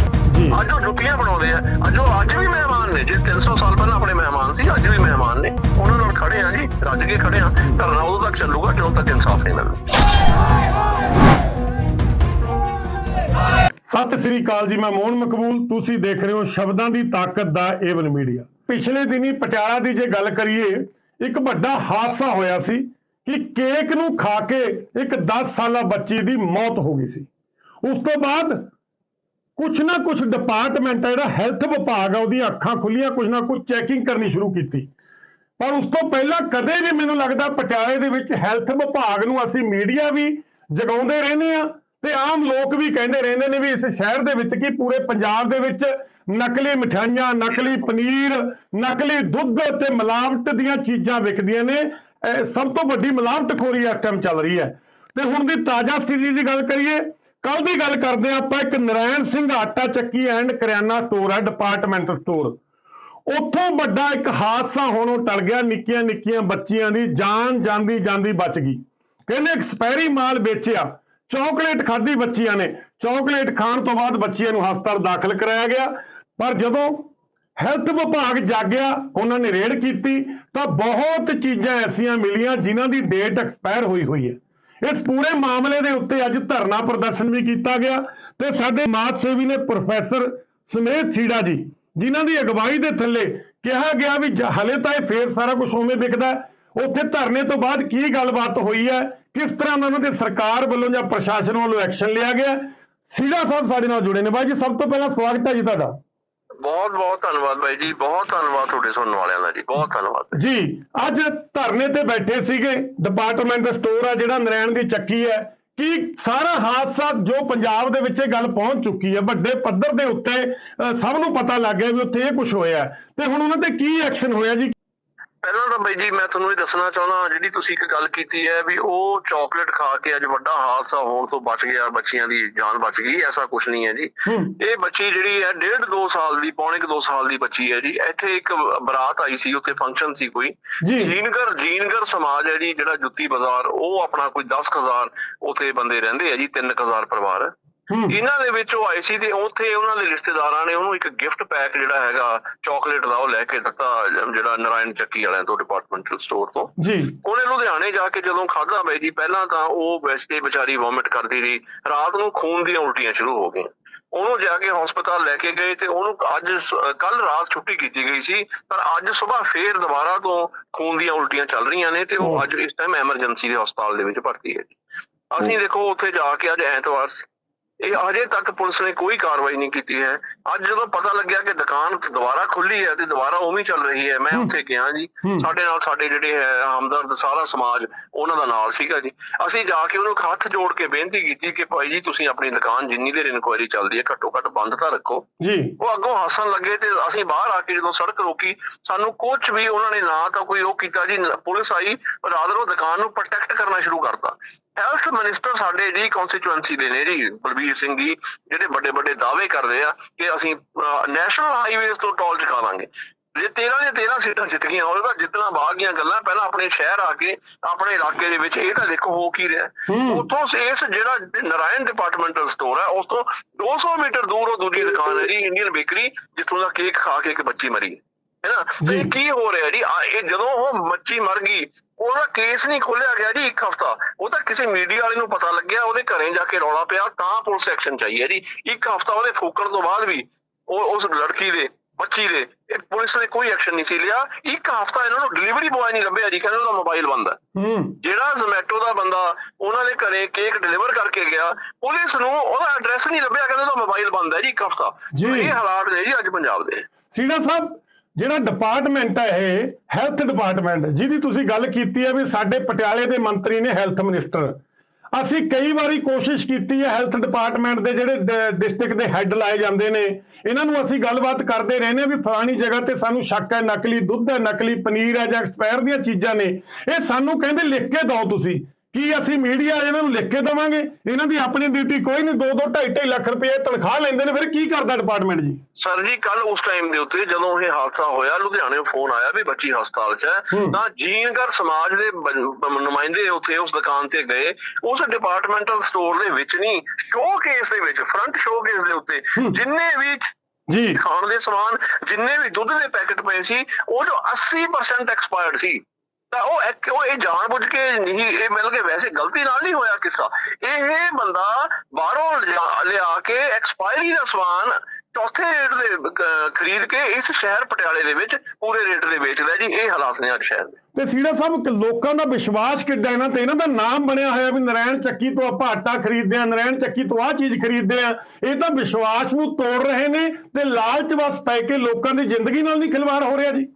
Speaker 1: ਅੱਜ ਉਹ ਜੁੱਤੀਆਂ ਬਣਾਉਂਦੇ ਆ। ਅੱਜ ਉਹ ਅੱਜ ਵੀ ਮਹਿਮਾਨ ਨੇ ਜੇ। 300 ਸਾਲ ਪਹਿਲਾਂ ਆਪਣੇ ਮਹਿਮਾਨ ਸੀ ਅੱਜ ਵੀ ਮਹਿਮਾਨ ਨੇ। ਉਹਨਾਂ ਨਾਲ ਖੜੇ ਆ ਜੀ ਰੱਜ ਕੇ ਖੜੇ ਆ। ਧਰਨਾ ਉਦੋਂ ਤੱਕ ਚੱਲੂਗਾ ਜਦੋਂ ਤੱਕ ਇਨਸਾਫ ਨਹੀਂ ਮਿਲਦਾ।
Speaker 2: ਸਤਿ ਸ੍ਰੀ ਅਕਾਲ ਜੀ, ਮੈਂ ਮੋਹਨ ਮਕਬੂਲ। ਤੁਸੀਂ ਦੇਖ ਰਹੇ ਹੋ ਸ਼ਬਦਾਂ ਦੀ ਤਾਕਤ ਦਾ ਏਵਨ ਮੀਡੀਆ। ਪਿਛਲੇ ਦਿਨੀ ਪਟਿਆਲਾ ਦੀ ਜੇ ਗੱਲ ਕਰੀਏ, ਇੱਕ ਵੱਡਾ ਹਾਦਸਾ ਹੋਇਆ ਸੀ ਕਿ ਕੇਕ ਨੂੰ ਖਾ ਕੇ ਇੱਕ 10 ਸਾਲਾ ਬੱਚੀ ਦੀ ਮੌਤ ਹੋ ਗਈ ਸੀ। ਉਸ ਤੋਂ ਬਾਅਦ ਕੁਛ ਨਾ ਕੁਛ ਡਿਪਾਰਟਮੈਂਟ ਹੈ ਜਿਹੜਾ ਹੈਲਥ ਵਿਭਾਗ ਆ, ਉਹਦੀਆਂ ਅੱਖਾਂ ਖੁੱਲੀਆਂ, ਕੁਛ ਨਾ ਕੁਛ ਚੈਕਿੰਗ ਕਰਨੀ ਸ਼ੁਰੂ ਕੀਤੀ। ਪਰ ਉਸ ਤੋਂ ਪਹਿਲਾਂ ਕਦੇ ਵੀ ਮੈਨੂੰ ਲੱਗਦਾ ਪਟਿਆਲੇ ਦੇ ਵਿੱਚ ਹੈਲਥ ਵਿਭਾਗ ਨੂੰ ਅਸੀਂ ਮੀਡੀਆ ਵੀ ਜਗਾਉਂਦੇ ਰਹਿੰਦੇ ਆ ਤੇ ਆਮ ਲੋਕ ਵੀ ਕਹਿੰਦੇ ਰਹਿੰਦੇ ਨੇ ਵੀ ਇਸ ਸ਼ਹਿਰ ਦੇ ਵਿੱਚ ਕੀ ਪੂਰੇ ਪੰਜਾਬ ਦੇ ਵਿੱਚ ਨਕਲੀ ਮਠਿਆਈਆਂ, ਨਕਲੀ ਪਨੀਰ, ਨਕਲੀ ਦੁੱਧ ਤੇ ਮਿਲਾਵਟ ਦੀਆਂ ਚੀਜ਼ਾਂ ਵਿਕਦੀਆਂ ਨੇ। ਸਭ ਤੋਂ ਵੱਡੀ ਮਿਲਾਵਟਖੋਰੀ ਇਸ ਟਾਈਮ ਚੱਲ ਰਹੀ ਹੈ। ਤੇ ਹੁਣ ਦੀ ਤਾਜ਼ਾ ਸਥਿਤੀ ਦੀ ਗੱਲ ਕਰੀਏ ਕੱਲ ਦੀ ਗੱਲ ਕਰਦੇ ਹਾਂ ਆਪਾਂ ਇੱਕ ਨਰਾਇਣ ਸਿੰਘ ਆਟਾ ਚੱਕੀ ਐਂਡ ਕਰਿਆਨਾ ਸਟੋਰ ਹੈ ਡਿਪਾਰਟਮੈਂਟ ਸਟੋਰ ਉੱਥੋਂ ਵੱਡਾ ਇੱਕ ਹਾਦਸਾ ਹੋਣੋਂ ਟਲ ਗਿਆ ਨਿੱਕੀਆਂ ਨਿੱਕੀਆਂ ਬੱਚੀਆਂ ਦੀ ਜਾਨ ਜਾਂਦੀ ਜਾਂਦੀ ਬਚ ਗਈ। ਕਹਿੰਦੇ ਐਕਸਪਾਇਰੀ ਮਾਲ ਵੇਚਿਆ। ਚਾਕਲੇਟ ਖਾਧੀ ਬੱਚੀਆਂ ਨੇ। ਚਾਕਲੇਟ ਖਾਣ ਤੋਂ ਬਾਅਦ ਬੱਚੀਆਂ ਨੂੰ ਹਸਪਤਾਲ ਦਾਖਲ ਕਰਾਇਆ ਗਿਆ। ਪਰ ਜਦੋਂ ਹੈਲਥ ਵਿਭਾਗ ਜਾਗਿਆ, ਉਹਨਾਂ ਨੇ ਰੇਡ ਕੀਤੀ, ਤਾਂ ਬਹੁਤ ਚੀਜ਼ਾਂ ਐਸੀਆਂ ਮਿਲੀਆਂ ਜਿਨ੍ਹਾਂ ਦੀ ਡੇਟ ਐਕਸਪਾਇਰ ਹੋਈ ਹੋਈ ਹੈ। ਇਸ ਪੂਰੇ ਮਾਮਲੇ ਦੇ ਉੱਤੇ ਅੱਜ ਧਰਨਾ ਪ੍ਰਦਰਸ਼ਨ ਵੀ ਕੀਤਾ ਗਿਆ ਤੇ ਸਾਡੇ ਸਮਾਜ ਸੇਵੀ ਨੇ ਪ੍ਰੋਫੈਸਰ ਸੁਮੇਧ ਸੀੜਾ ਜੀ, ਜਿਨ੍ਹਾਂ ਦੀ ਅਗਵਾਈ ਦੇ ਥੱਲੇ ਕਿਹਾ ਗਿਆ ਵੀ ਜ- ਹਲੇ ਤਾਂ ਇਹ ਫੇਰ ਸਾਰਾ ਕੁਝ ਉਵੇਂ ਵਿਕਦਾ ਉੱਥੇ ਧਰਨੇ ਤੋਂ ਬਾਅਦ ਕੀ ਗੱਲਬਾਤ ਹੋਈ ਹੈ ਕਿਸ ਤਰ੍ਹਾਂ ਦਾ ਉਹਨਾਂ ਦੇ ਸਰਕਾਰ ਵੱਲੋਂ ਜਾਂ ਪ੍ਰਸ਼ਾਸਨ ਵੱਲੋਂ ਐਕਸ਼ਨ ਲਿਆ ਗਿਆ? ਸੀੜਾ ਸਾਹਿਬ ਸਾਡੇ ਨਾਲ ਜੁੜੇ ਨੇ। ਬਾਈ ਜੀ ਸਭ ਤੋਂ ਪਹਿਲਾਂ ਸਵਾਗਤ ਹੈ ਜੀ ਤੁਹਾਡਾ।
Speaker 1: ਬਹੁਤ ਬਹੁਤ ਧੰਨਵਾਦ ਬਾਈ ਜੀ। ਬਹੁਤ ਧੰਨਵਾਦ ਤੁਹਾਡੇ ਸੁਣਨ ਵਾਲਿਆਂ ਦਾ ਜੀ। ਬਹੁਤ ਧੰਨਵਾਦ।
Speaker 2: ਜੀ ਅੱਜ ਧਰਨੇ ਤੇ ਬੈਠੇ ਸੀਗੇ। ਡਿਪਾਰਟਮੈਂਟ ਦਾ ਸਟੋਰ ਆ ਜਿਹੜਾ ਨਰੈਣ ਦੀ ਚੱਕੀ ਹੈ। ਕਿ ਸਾਰਾ ਹਾਦਸਾ ਜੋ ਪੰਜਾਬ ਦੇ ਵਿੱਚ ਇਹ ਗੱਲ ਪਹੁੰਚ ਚੁੱਕੀ ਹੈ ਵੱਡੇ ਪੱਧਰ ਦੇ ਉੱਤੇ ਸਭ ਨੂੰ ਪਤਾ ਲੱਗ ਗਿਆ ਵੀ ਉੱਥੇ ਇਹ ਕੁਝ ਹੋਇਆ। ਤੇ ਹੁਣ ਉਹਨਾਂ ਤੇ ਕੀ ਐਕਸ਼ਨ ਹੋਇਆ ਜੀ?
Speaker 1: ਪਹਿਲਾਂ ਤਾਂ ਬਾਈ ਜੀ ਮੈਂ ਤੁਹਾਨੂੰ ਇਹ ਦੱਸਣਾ ਚਾਹੁੰਦਾ ਜਿਹੜੀ ਤੁਸੀਂ ਇੱਕ ਗੱਲ ਕੀਤੀ ਹੈ ਵੀ ਉਹ ਚਾਕਲੇਟ ਖਾ ਕੇ ਅੱਜ ਵੱਡਾ ਹਾਦਸਾ ਹੋਣ ਤੋਂ ਬਚ ਗਿਆ ਬੱਚੀਆਂ ਦੀ ਜਾਨ ਬਚ ਗਈ ਐਸਾ ਕੁਝ ਨਹੀਂ ਹੈ ਜੀ।
Speaker 2: ਹੂੰ।
Speaker 1: ਇਹ ਬੱਚੀ ਜਿਹੜੀ ਹੈ ਡੇਢ ਦੋ ਸਾਲ ਦੀ ਪੌਣੇ ਕੁ ਦੋ ਸਾਲ ਦੀ ਬੱਚੀ ਹੈ ਜੀ। ਇੱਥੇ ਇੱਕ ਬਰਾਤ ਆਈ ਸੀ ਉੱਥੇ ਫੰਕਸ਼ਨ ਸੀ ਕੋਈ। ਜੀਨਗਰ ਜੀਨਗਰ ਸਮਾਜ ਹੈ ਜੀ ਜਿਹੜਾ ਜੁੱਤੀ ਬਾਜ਼ਾਰ ਉਹ ਆਪਣਾ ਕੋਈ 10000 ਉੱਥੇ ਬੰਦੇ ਰਹਿੰਦੇ ਆ ਜੀ 3000 ਪਰਿਵਾਰ।
Speaker 2: ਹੂੰ
Speaker 1: ਇਹਨਾਂ ਦੇ ਵਿੱਚ ਉਹ ਆਏ ਸੀ ਤੇ ਉੱਥੇ ਉਹਨਾਂ ਦੇ ਰਿਸ਼ਤੇਦਾਰਾਂ ਨੇ ਉਹਨੂੰ ਇੱਕ ਗਿਫਟ ਪੈਕ ਜਿਹੜਾ ਹੈਗਾ ਚਾਕਲੇਟ ਦਾ ਉਹ ਲੈ ਕੇ ਦਿੱਤਾ ਜਿਹੜਾ ਨਰਾਇਣ ਚੱਕੀ ਵਾਲਿਆਂ ਤੋਂ ਡਿਪਾਰਟਮੈਂਟਲ ਸਟੋਰ ਤੋਂ।
Speaker 2: ਜੀ।
Speaker 1: ਉਹਨੇ ਲੁਧਿਆਣੇ ਜਾ ਕੇ ਜਦੋਂ ਖਾਦਾ ਬਈ ਜੀ ਪਹਿਲਾਂ ਤਾਂ ਉਹ ਵੈਸੇ ਵਿਚਾਰੀ ਵੋਮਿਟ ਕਰਦੀ ਰਹੀ। ਰਾਤ ਨੂੰ ਖੂਨ ਦੀਆਂ ਉਲਟੀਆਂ ਸ਼ੁਰੂ ਹੋ ਗਈਆਂ। ਉਹਨੂੰ ਜਾ ਕੇ ਹਸਪਤਾਲ ਲੈ ਕੇ ਗਏ ਤੇ ਉਹਨੂੰ ਅੱਜ ਕੱਲ ਰਾਤ ਛੁੱਟੀ ਕੀਤੀ ਗਈ ਸੀ ਪਰ ਅੱਜ ਸਵੇਰ ਫੇਰ ਦੁਬਾਰਾ ਤੋਂ ਖੂਨ ਦੀਆਂ ਉਲਟੀਆਂ ਚੱਲ ਰਹੀਆਂ ਨੇ ਤੇ ਉਹ। ਅੱਜ ਇਸ ਟਾਈਮ ਐਮਰਜੈਂਸੀ ਦੇ ਹਸਪਤਾਲ ਦੇ ਵਿੱਚ ਭਰਤੀ ਹੈ ਅਸੀਂ ਦੇਖੋ ਉੱਥੇ ਜਾ ਕੇ ਅੱਜ ਐਤਵਾਰ ਸੀ ਇਹ ਅਜੇ ਤੱਕ ਪੁਲਿਸ ਨੇ ਕੋਈ ਕਾਰਵਾਈ ਨਹੀਂ ਕੀਤੀ ਹੈ। ਅੱਜ ਜਦੋਂ ਪਤਾ ਲੱਗਿਆ ਕਿ ਦੁਕਾਨ ਦੁਬਾਰਾ ਖੁੱਲੀ ਹੈ ਤੇ ਦੁਬਾਰਾ ਉਵੇਂ ਹੀ ਚੱਲ ਰਹੀ ਹੈ ਮੈਂ। ਉੱਥੇ ਗਿਆ ਜੀ। ਸਾਡੇ ਨਾਲ ਸਾਡੇ ਜਿਹੜੇ ਹੈ ਹਮਦਰਦ ਸਾਰਾ ਸਮਾਜ ਉਹਨਾਂ ਦਾ ਨਾਲ ਸੀਗਾ ਜੀ। ਅਸੀਂ ਜਾ ਕੇ ਉਹਨੂੰ ਹੱਥ ਜੋੜ ਕੇ ਬੇਨਤੀ ਕੀਤੀ ਕਿ ਭਾਈ ਜੀ ਤੁਸੀਂ ਆਪਣੀ ਦੁਕਾਨ ਜਿੰਨੀ ਦੇਰ ਇਨਕੁਆਇਰੀ ਚੱਲਦੀ ਹੈ ਘੱਟੋ ਘੱਟ ਬੰਦ ਤਾਂ ਰੱਖੋ।
Speaker 2: ਜੀ।
Speaker 1: ਉਹ ਅੱਗੋਂ ਹੱਸਣ ਲੱਗੇ ਤੇ ਅਸੀਂ ਬਾਹਰ ਆ ਕੇ ਜਦੋਂ ਸੜਕ ਰੋਕੀ ਸਾਨੂੰ ਕੁਝ ਵੀ ਉਹਨਾਂ ਨੇ ਨਾ ਤਾਂ ਕੋਈ ਉਹ ਕੀਤਾ ਜੀ। ਪੁਲਿਸ ਆਈ ਰਾਦਰ ਉਹ ਦੁਕਾਨ ਨੂੰ ਪ੍ਰੋਟੈਕਟ ਕਰਨਾ ਸ਼ੁਰੂ ਕਰਤਾ। ਹੈਲਥ ਮਿਨਿਸਟਰ ਸਾਡੇ ਜੀ ਕਨਸਟੀਚੁਐਂਸੀ ਦੇ ਨੇ ਜੀ ਬਲਬੀਰ ਸਿੰਘ ਜੀ ਜਿਹੜੇ ਵੱਡੇ ਵੱਡੇ ਦਾਅਵੇ ਕਰਦੇ ਆ ਕਿ ਅਸੀਂ ਨੈਸ਼ਨਲ ਹਾਈਵੇਜ਼ ਤੋਂ ਟੋਲ ਚੁਕਾ ਦਾਂਗੇ ਜੇ 13 ਦੇ 13 ਸੀਟਾਂ ਜਿੱਤ ਗਈਆਂ ਹੋਵੇਗਾ ਜਿੱਤਣਾ ਬਾਅਦ ਦੀਆਂ ਗੱਲਾਂ ਪਹਿਲਾਂ ਆਪਣੇ ਸ਼ਹਿਰ ਆ ਕੇ ਆਪਣੇ ਇਲਾਕੇ ਦੇ ਵਿੱਚ ਇਹ ਤਾਂ ਦੇਖੋ ਹੋ ਕੀ ਰਿਹਾ। ਉੱਥੋਂ ਇਸ ਜਿਹੜਾ ਨਾਰਾਇਣ ਡਿਪਾਰਟਮੈਂਟਲ ਸਟੋਰ ਹੈ ਉਸ ਤੋਂ 200 ਮੀਟਰ ਦੂਰ ਉਹ ਦੂਜੀ ਦੁਕਾਨ ਹੈ ਜੀ ਇੰਡੀਅਨ ਬੇਕਰੀ ਜਿੱਥੋਂ ਦਾ ਕੇਕ ਖਾ ਕੇ ਇੱਕ ਬੱਚੀ ਮਰੀ ਹੈਨਾ ਤੇ ਕੀ ਹੋ ਰਿਹਾ ਜੀ? ਇਹ ਜਦੋਂ ਉਹ ਬੱਚੀ ਮਰ ਗਈ ਉਹਦਾ ਕੇਸ ਨਹੀਂ ਖੋਲਿਆ ਗਿਆ ਜੀ ਇੱਕ ਹਫਤਾ। ਉਹ ਤਾਂ ਕਿਸੇ ਮੀਡੀਆ ਵਾਲੇ ਨੂੰ ਪਤਾ ਲੱਗਿਆ ਉਹਦੇ ਘਰੇ ਜਾ ਕੇ ਰੌਲਾ ਪਿਆ ਤਾਂ ਪੁਲਿਸ ਐਕਸ਼ਨ ਚਾਹੀਏ ਹੈ ਜੀ। ਇੱਕ ਹਫਤਾ ਉਹਦੇ ਫੂਕਣ ਤੋਂ ਬਾਅਦ ਵੀ ਉਹ ਉਸ ਲੜਕੀ ਦੇ ਬੱਚੀ ਦੇ ਇਹ ਪੁਲਿਸ ਨੇ ਕੋਈ ਐਕਸ਼ਨ ਨਹੀਂ ਸੀ ਲਿਆ। ਇੱਕ ਹਫਤਾ ਇਹਨਾਂ ਨੂੰ ਡਿਲੀਵਰੀ ਬੁਆਏ ਨਹੀਂ ਲੱਭਿਆ ਜੀ ਕਹਿੰਦੇ ਉਹਦਾ ਮੋਬਾਈਲ ਬੰਦ ਹੈ। ਜਿਹੜਾ ਜ਼ੋਮੈਟੋ ਦਾ ਬੰਦਾ ਉਹਨਾਂ ਦੇ ਘਰੇ ਕੇਕ ਡਿਲੀਵਰ ਕਰਕੇ ਗਿਆ। ਪੁਲਿਸ ਨੂੰ ਉਹਦਾ ਐਡਰੈਸ ਨਹੀਂ ਲੱਭਿਆ ਕਹਿੰਦੇ ਉਹਦਾ ਮੋਬਾਈਲ ਬੰਦ ਹੈ ਜੀ ਇੱਕ ਹਫਤਾ। ਇਹ ਹਾਲਾਤ ਨੇ ਜੀ ਅੱਜ ਪੰਜਾਬ ਦੇ।
Speaker 2: ਸੀੜਾ ਸਾਹਿਬ ਜਿਹੜਾ ਡਿਪਾਰਟਮੈਂਟ ਹੈ ਇਹ ਹੈਲਥ ਡਿਪਾਰਟਮੈਂਟ ਜਿਹਦੀ ਤੁਸੀਂ ਗੱਲ ਕੀਤੀ ਹੈ ਵੀ ਸਾਡੇ ਪਟਿਆਲੇ ਦੇ ਮੰਤਰੀ ਨੇ ਹੈਲਥ ਮਿਨਿਸਟਰ ਅਸੀਂ ਕਈ ਵਾਰੀ ਕੋਸ਼ਿਸ਼ ਕੀਤੀ ਹੈ ਹੈਲਥ ਡਿਪਾਰਟਮੈਂਟ ਦੇ ਜਿਹੜੇ ਡਿਸਟ੍ਰਿਕਟ ਦੇ ਹੈੱਡ ਲਾਏ ਜਾਂਦੇ ਨੇ, ਇਹਨਾਂ ਨੂੰ ਅਸੀਂ ਗੱਲਬਾਤ ਕਰਦੇ ਰਹਿੰਦੇ ਹਾਂ ਵੀ ਫਲਾਣੀ ਜਗ੍ਹਾ ਤੇ ਸਾਨੂੰ ਸ਼ੱਕ ਹੈ, ਨਕਲੀ ਦੁੱਧ ਹੈ, ਨਕਲੀ ਪਨੀਰ ਹੈ ਜਾਂ ਐਕਸਪਾਇਰ ਦੀਆਂ ਚੀਜ਼ਾਂ ਨੇ, ਇਹ ਸਾਨੂੰ ਕਹਿੰਦੇ ਲਿਖ ਕੇ ਦਿਓ ਤੁਸੀਂ। ਕੀ ਅਸੀਂ ਮੀਡੀਆ ਇਹਨਾਂ ਨੂੰ ਲਿਖ ਕੇ ਦੇਵਾਂਗੇ? ਇਹਨਾਂ ਦੀ ਆਪਣੀ ਡਿਊਟੀ ਕੋਈ ਨਹੀਂ 2 2 2.5 ਲੱਖ ਰੁਪਏ ਤਨਖਾਹ ਲੈਂਦੇ ਨੇ ਫਿਰ ਕੀ ਕਰਦਾ ਡਿਪਾਰਟਮੈਂਟ ਜੀ?
Speaker 1: ਸਰ ਜੀ ਕੱਲ ਉਸ ਟਾਈਮ ਦੇ ਉੱਤੇ ਜਦੋਂ ਇਹ ਹਾਦਸਾ ਹੋਇਆ ਲੁਧਿਆਣੇ ਫੋਨ ਆਇਆ ਵੀ ਬੱਚੀ ਹਸਪਤਾਲ 'ਚ ਹੈ। ਤਾਂ ਜੀਨਗਰ ਸਮਾਜ ਦੇ ਨੁਮਾਇੰਦੇ ਉੱਥੇ ਉਸ ਦੁਕਾਨ ਤੇ ਗਏ। ਉਸ ਡਿਪਾਰਟਮੈਂਟਲ ਸਟੋਰ ਦੇ ਵਿੱਚ ਨਹੀਂ ਸ਼ੋਅ ਕੇਸ ਦੇ ਵਿੱਚ ਫਰੰਟ ਸ਼ੋਅ ਕੇਸ ਦੇ ਉੱਤੇ। ਜਿੰਨੇ ਵੀ
Speaker 2: ਜੀ।
Speaker 1: ਖਾਣ ਦੇ ਸਮਾਨ ਜਿੰਨੇ ਵੀ ਦੁੱਧ ਦੇ ਪੈਕੇਟ ਪਏ ਸੀ ਉਹ ਜੋ 80% ਐਕਸਪਾਇਰਡ ਸੀ। ਤਾਂ ਉਹ ਉਹ ਇਹ ਜਾਣਬੁੱਝ ਕੇ ਨਹੀਂ, ਇਹ ਮਿਲ ਕੇ ਵੈਸੇ ਗਲਤੀ ਨਾਲ ਨਹੀਂ ਹੋਇਆ ਕਿਸਾ। ਇਹ ਬੰਦਾ ਬਾਹਰੋਂ ਲਿਆ- ਕੇ ਐਕਸਪਾਇਰੀ ਦਾ ਸਮਾਨ ਚੌਥੇ ਰੇਟ ਦੇ ਖਰੀਦ ਕੇ ਇਸ ਸ਼ਹਿਰ ਪਟਿਆਲੇ ਦੇ ਵਿੱਚ ਪੂਰੇ ਰੇਟ ਦੇ ਵੇਚਦਾ ਜੀ, ਇਹ ਹਾਲਾਤ ਨੇ ਅੱਜ ਸ਼ਹਿਰ ਦੇ।
Speaker 2: ਤੇ ਸੀੜਾ ਸਾਹਿਬ ਲੋਕਾਂ ਦਾ ਵਿਸ਼ਵਾਸ ਕਿੱਡਾ ਇਹਨਾਂ ਤੇ? ਇਹਨਾਂ ਦਾ ਨਾਮ ਬਣਿਆ ਹੋਇਆ ਵੀ ਨਰਾਇਣ ਚੱਕੀ ਤੋਂ ਆਪਾਂ ਆਟਾ ਖਰੀਦਦੇ ਆ ਨਰਾਇਣ ਚੱਕੀ ਤੋਂ ਆਹ ਚੀਜ਼ ਖਰੀਦਦੇ ਆ ਇਹ ਤਾਂ ਵਿਸ਼ਵਾਸ ਨੂੰ ਤੋੜ ਰਹੇ ਨੇ ਤੇ ਲਾਲਚ ਵਸ ਪੈ ਕੇ ਲੋਕਾਂ ਦੀ ਜ਼ਿੰਦਗੀ ਨਾਲ ਨਹੀਂ ਖਿਲਵਾੜ ਹੋ ਰਿਹਾ ਜੀ।